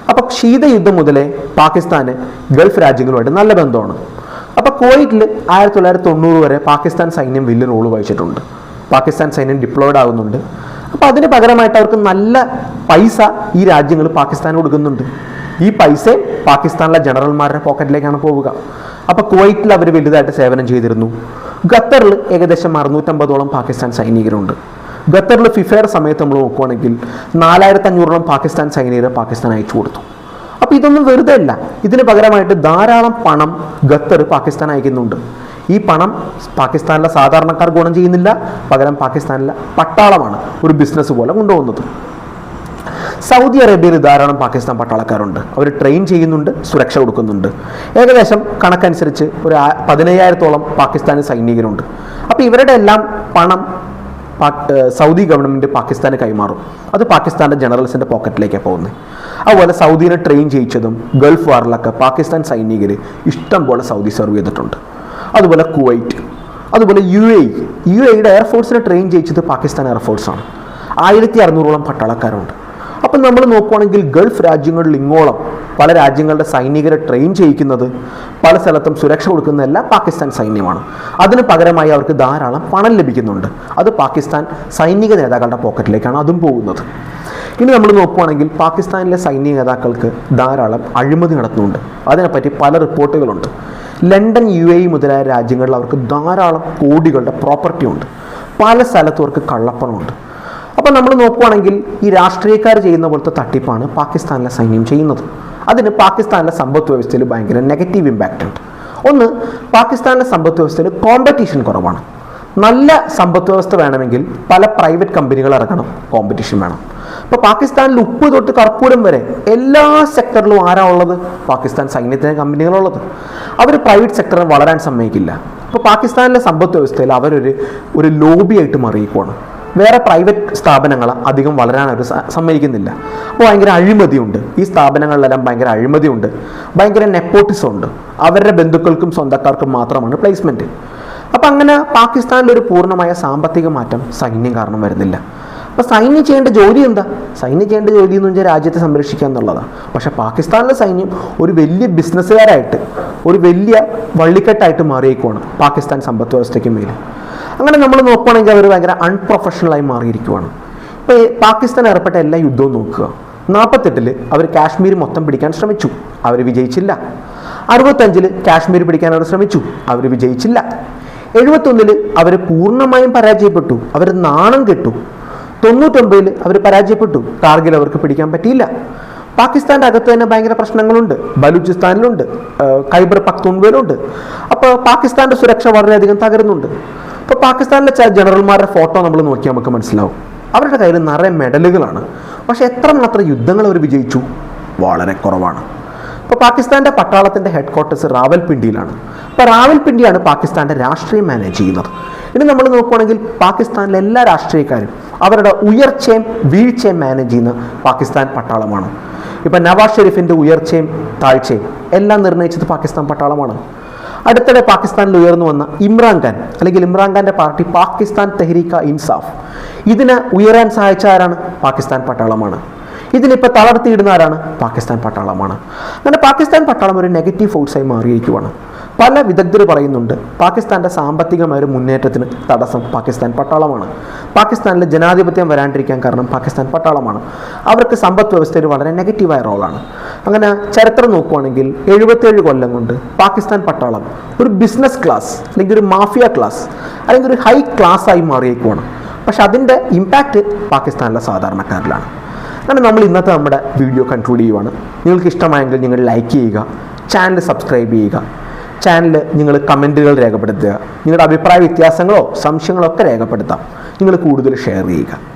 അപ്പോൾ ശീതയുദ്ധം മുതലേ പാകിസ്ഥാന് ഗൾഫ് രാജ്യങ്ങളുമായിട്ട് നല്ല ബന്ധമാണ്. അപ്പോൾ കുവൈറ്റിൽ ആയിരത്തി തൊള്ളായിരത്തി തൊണ്ണൂറ് വരെ പാകിസ്ഥാൻ സൈന്യം വലിയ റോൾ വഹിച്ചിട്ടുണ്ട്. പാകിസ്ഥാൻ സൈന്യം ഡിപ്ലോയ്ഡ് ആകുന്നുണ്ട് അപ്പോൾ അതിന് പകരമായിട്ട് അവർക്ക് നല്ല പൈസ ഈ രാജ്യങ്ങൾ പാകിസ്ഥാന് കൊടുക്കുന്നുണ്ട്. ഈ പൈസ പാകിസ്ഥാനിലെ ജനറൽമാരുടെ പോക്കറ്റിലേക്കാണ് പോവുക. അപ്പോൾ കുവൈറ്റിൽ അവർ വലുതായിട്ട് സേവനം ചെയ്തിരുന്നു. ഖത്തറിൽ ഏകദേശം അറുന്നൂറ്റമ്പതോളം പാകിസ്ഥാൻ സൈനികരുണ്ട്. ഖത്തറിൽ ഫിഫയർ സമയത്ത് നമ്മൾ നോക്കുവാണെങ്കിൽ നാലായിരത്തി അഞ്ഞൂറോളം പാകിസ്ഥാൻ സൈനികരെ പാകിസ്ഥാൻ അയച്ചു കൊടുത്തു. അപ്പോൾ ഇതൊന്നും വെറുതെ അല്ല. ഇതിന് പകരമായിട്ട് ധാരാളം പണം ഖത്തർ പാകിസ്ഥാൻ അയക്കുന്നുണ്ട്. ഈ പണം പാകിസ്ഥാനിലെ സാധാരണക്കാർ ഗുണം ചെയ്യുന്നില്ല പകരം പാകിസ്ഥാനിലെ പട്ടാളമാണ് ഒരു ബിസിനസ് പോലെ കൊണ്ടുപോകുന്നത്. സൗദി അറേബ്യയിൽ ധാരാളം പാകിസ്ഥാൻ പട്ടാളക്കാരുണ്ട്. അവർ ട്രെയിൻ ചെയ്യുന്നുണ്ട് സുരക്ഷ കൊടുക്കുന്നുണ്ട്. ഏകദേശം കണക്കനുസരിച്ച് ഒരു പതിനയ്യായിരത്തോളം പാകിസ്ഥാനി സൈനികരുണ്ട്. അപ്പോൾ ഇവരുടെ എല്ലാം പണം സൗദി ഗവൺമെന്റ് പാകിസ്ഥാന് കൈമാറും. അത് പാകിസ്ഥാന്റെ ജനറൽസിന്റെ പോക്കറ്റിലേക്കാണ് പോകുന്നത് അതുപോലെ സൗദിനെ ട്രെയിൻ ചെയ്യിച്ചതും ഗൾഫ് വാറിലൊക്കെ പാകിസ്ഥാൻ സൈനികർ ഇഷ്ടം പോലെ സൗദി സെർവ് ചെയ്തിട്ടുണ്ട്. അതുപോലെ കുവൈറ്റ് അതുപോലെ യു എ യു എയുടെ എയർഫോഴ്സിനെ ട്രെയിൻ ചെയ്യിച്ചത് പാകിസ്ഥാൻ എയർഫോഴ്സാണ് ആയിരത്തി അറുന്നൂറോളം പട്ടാളക്കാരുണ്ട്. അപ്പം നമ്മൾ നോക്കുവാണെങ്കിൽ ഗൾഫ് രാജ്യങ്ങളിൽ ഇങ്ങോളം പല രാജ്യങ്ങളുടെ സൈനികരെ ട്രെയിൻ ചെയ്യിക്കുന്നത് പല സ്ഥലത്തും സുരക്ഷ കൊടുക്കുന്നതെല്ലാം പാകിസ്ഥാൻ സൈന്യമാണ്. അതിന് പകരമായി അവർക്ക് ധാരാളം പണം ലഭിക്കുന്നുണ്ട്. അത് പാകിസ്ഥാൻ സൈനിക നേതാക്കളുടെ പോക്കറ്റിലേക്കാണ് അതും പോകുന്നത്. ഇനി നമ്മൾ നോക്കുവാണെങ്കിൽ പാകിസ്ഥാനിലെ സൈനിക നേതാക്കൾക്ക് ധാരാളം അഴിമതി നടത്തുന്നുണ്ട്. അതിനെപ്പറ്റി പല റിപ്പോർട്ടുകളുണ്ട്. ലണ്ടൻ യു എ മുതലായ രാജ്യങ്ങളിൽ അവർക്ക് ധാരാളം കോടികളുടെ പ്രോപ്പർട്ടി ഉണ്ട്. പല സ്ഥലത്തും അവർക്ക് കള്ളപ്പണമുണ്ട്. അപ്പോൾ നമ്മൾ നോക്കുവാണെങ്കിൽ ഈ രാഷ്ട്രീയക്കാർ ചെയ്യുന്ന പോലത്തെ തട്ടിപ്പാണ് പാകിസ്ഥാനിലെ സൈന്യം ചെയ്യുന്നത്. അതിന് പാകിസ്ഥാനിലെ സമ്പദ് വ്യവസ്ഥയിൽ ഭയങ്കര നെഗറ്റീവ് ഇമ്പാക്റ്റ് ഉണ്ട്. ഒന്ന് പാകിസ്ഥാനിലെ സമ്പദ് വ്യവസ്ഥയിൽ കോമ്പറ്റീഷൻ കുറവാണ്. നല്ല സമ്പദ് വ്യവസ്ഥ വേണമെങ്കിൽ പല പ്രൈവറ്റ് കമ്പനികൾ ഇറങ്ങണം കോമ്പറ്റീഷൻ വേണം. അപ്പോൾ പാകിസ്ഥാനിൽ ഉപ്പ് തൊട്ട് കർപ്പൂരം വരെ എല്ലാ സെക്ടറിലും ആരാ ഉള്ളത്? പാകിസ്ഥാൻ സൈന്യത്തിന് കമ്പനികളുള്ളത് അവർ പ്രൈവറ്റ് സെക്ടറിന് വളരാൻ സമ്മതിക്കില്ല. അപ്പോൾ പാകിസ്ഥാനിലെ സമ്പദ് വ്യവസ്ഥയിൽ അവരൊരു ഒരു ലോബിയായിട്ട് മാറിയിരിക്കുവാണ്. വേറെ പ്രൈവറ്റ് സ്ഥാപനങ്ങൾ അധികം വളരാൻ അവർ സമ്മതിക്കുന്നില്ല. അപ്പോൾ ഭയങ്കര അഴിമതിയുണ്ട്. ഈ സ്ഥാപനങ്ങളിലെല്ലാം ഭയങ്കര അഴിമതിയുണ്ട്. ഭയങ്കര നെപ്പോട്ടിസം ഉണ്ട് അവരുടെ ബന്ധുക്കൾക്കും സ്വന്തക്കാർക്കും മാത്രമാണ് പ്ലേസ്മെന്റ് അപ്പം അങ്ങനെ പാകിസ്ഥാനിലൊരു പൂർണമായ സാമ്പത്തിക മാറ്റം സൈന്യം കാരണം വരുന്നില്ല. അപ്പോൾ സൈന്യം ചെയ്യേണ്ട ജോലി എന്താ? സൈന്യം ചെയ്യേണ്ട ജോലി എന്ന് വെച്ചാൽ രാജ്യത്തെ സംരക്ഷിക്കുക എന്നുള്ളതാണ് പക്ഷേ പാകിസ്ഥാനിലെ സൈന്യം ഒരു വലിയ ബിസിനസ്സുകാരായിട്ട് ഒരു വലിയ വള്ളിക്കെട്ടായിട്ട് മാറിയേക്കുവാണ് പാകിസ്ഥാൻ സമ്പദ് വ്യവസ്ഥയ്ക്ക് മേൽ അങ്ങനെ നമ്മൾ നോക്കുകയാണെങ്കിൽ അവർ ഭയങ്കര അൺപ്രൊഫഷണലായി മാറിയിരിക്കുവാണ്. ഇപ്പോൾ പാകിസ്ഥാൻ ഏർപ്പെട്ട എല്ലാ യുദ്ധവും നോക്കുക. നാൽപ്പത്തെട്ടിൽ അവർ കാശ്മീർ മൊത്തം പിടിക്കാൻ ശ്രമിച്ചു. അവർ വിജയിച്ചില്ല. അറുപത്തഞ്ചിൽ കാശ്മീർ പിടിക്കാൻ അവർ ശ്രമിച്ചു. അവർ വിജയിച്ചില്ല. എഴുപത്തൊന്നിൽ അവർ പൂർണമായും പരാജയപ്പെട്ടു. അവർ നാണം കെട്ടു. തൊണ്ണൂറ്റൊമ്പതിൽ അവർ പരാജയപ്പെട്ടു. കാർഗിൽ അവർക്ക് പിടിക്കാൻ പറ്റിയില്ല. പാകിസ്ഥാന്റെ അകത്ത് തന്നെ ഭയങ്കര പ്രശ്നങ്ങളുണ്ട്. ബലൂചിസ്ഥാനിലുണ്ട്. ഖൈബർ പക്തൂൺവയിലുണ്ട് അപ്പോൾ പാകിസ്ഥാന്റെ സുരക്ഷ വളരെയധികം തകരുന്നുണ്ട്. ഇപ്പോൾ പാകിസ്ഥാനിലെ ചില ജനറൽമാരുടെ ഫോട്ടോ നമ്മൾ നോക്കിയാൽ നമുക്ക് മനസ്സിലാവും. അവരുടെ കയ്യിൽ നിറയെ മെഡലുകളാണ്. പക്ഷേ എത്രമാത്രം യുദ്ധങ്ങൾ അവർ വിജയിച്ചു? വളരെ കുറവാണ്. ഇപ്പോൾ പാകിസ്ഥാന്റെ പട്ടാളത്തിന്റെ ഹെഡ് ക്വാർട്ടേഴ്സ് റാവൽപിണ്ടിയിലാണ്. അപ്പോൾ റാവൽപിണ്ടിയാണ് പാകിസ്ഥാന്റെ രാഷ്ട്രീയം മാനേജ് ചെയ്യുന്നത്. ഇനി നമ്മൾ നോക്കുകയാണെങ്കിൽ പാകിസ്ഥാനിലെ എല്ലാ രാഷ്ട്രീയക്കാരും അവരുടെ ഉയർച്ചയും വീഴ്ചയും മാനേജ് ചെയ്യുന്ന പാകിസ്ഥാൻ പട്ടാളമാണ്. ഇപ്പം നവാസ് ഷെരീഫിന്റെ ഉയർച്ചയും താഴ്ചയും എല്ലാം നിർണയിച്ചത് പാകിസ്ഥാൻ പട്ടാളമാണ്. അടുത്തിടെ പാകിസ്ഥാനിൽ ഉയർന്നു വന്ന ഇമ്രാൻഖാൻ അല്ലെങ്കിൽ ഇമ്രാൻഖാന്റെ പാർട്ടി പാകിസ്ഥാൻ തെഹ്രീക്ക ഇൻസാഫ് ഇതിന് ഉയരാൻ സഹായിച്ച ആരാണ്? പാകിസ്ഥാൻ പട്ടാളമാണ്. ഇതിനിപ്പോൾ തളർത്തിയിടുന്ന ആരാണ്? പാകിസ്ഥാൻ പട്ടാളമാണ്. അങ്ങനെ പാകിസ്ഥാൻ പട്ടാളം ഒരു നെഗറ്റീവ് ഫോഴ്സായി മാറിയിരിക്കുവാണ്. പല വിദഗ്ധർ പറയുന്നുണ്ട് പാകിസ്ഥാന്റെ സാമ്പത്തികമായ ഒരു മുന്നേറ്റത്തിന് തടസ്സം പാകിസ്ഥാൻ പട്ടാളമാണ്. പാകിസ്ഥാനിൽ ജനാധിപത്യം വരാണ്ടിരിക്കാൻ കാരണം പാകിസ്ഥാൻ പട്ടാളമാണ്. അവർക്ക് സമ്പദ് വ്യവസ്ഥയിൽ വളരെ നെഗറ്റീവായ റോളാണ്. അങ്ങനെ ചരിത്രം നോക്കുവാണെങ്കിൽ എഴുപത്തേഴ് കൊല്ലം കൊണ്ട് പാകിസ്ഥാൻ പട്ടാളം ഒരു ബിസിനസ് ക്ലാസ് അല്ലെങ്കിൽ ഒരു മാഫിയ ക്ലാസ് അല്ലെങ്കിൽ ഒരു ഹൈ ക്ലാസ് ആയി മാറിയേക്കുവാണ്. പക്ഷെ അതിന്റെ ഇമ്പാക്റ്റ് പാകിസ്ഥാനിലെ സാധാരണക്കാരിലാണ്. അങ്ങനെ നമ്മൾ ഇന്നത്തെ നമ്മുടെ വീഡിയോ കൺക്ലൂഡ് ചെയ്യുവാണ്. നിങ്ങൾക്ക് ഇഷ്ടമായെങ്കിൽ നിങ്ങൾ ലൈക്ക് ചെയ്യുക ചാനൽ സബ്സ്ക്രൈബ് ചെയ്യുക. ചാനൽ നിങ്ങൾ കമന്റുകൾ രേഖപ്പെടുത്തുക. നിങ്ങളുടെ അഭിപ്രായ വ്യത്യാസങ്ങളോ സംശയങ്ങളോ ഒക്കെ രേഖപ്പെടുത്താം. നിങ്ങൾ കൂടുതൽ ഷെയർ ചെയ്യുക.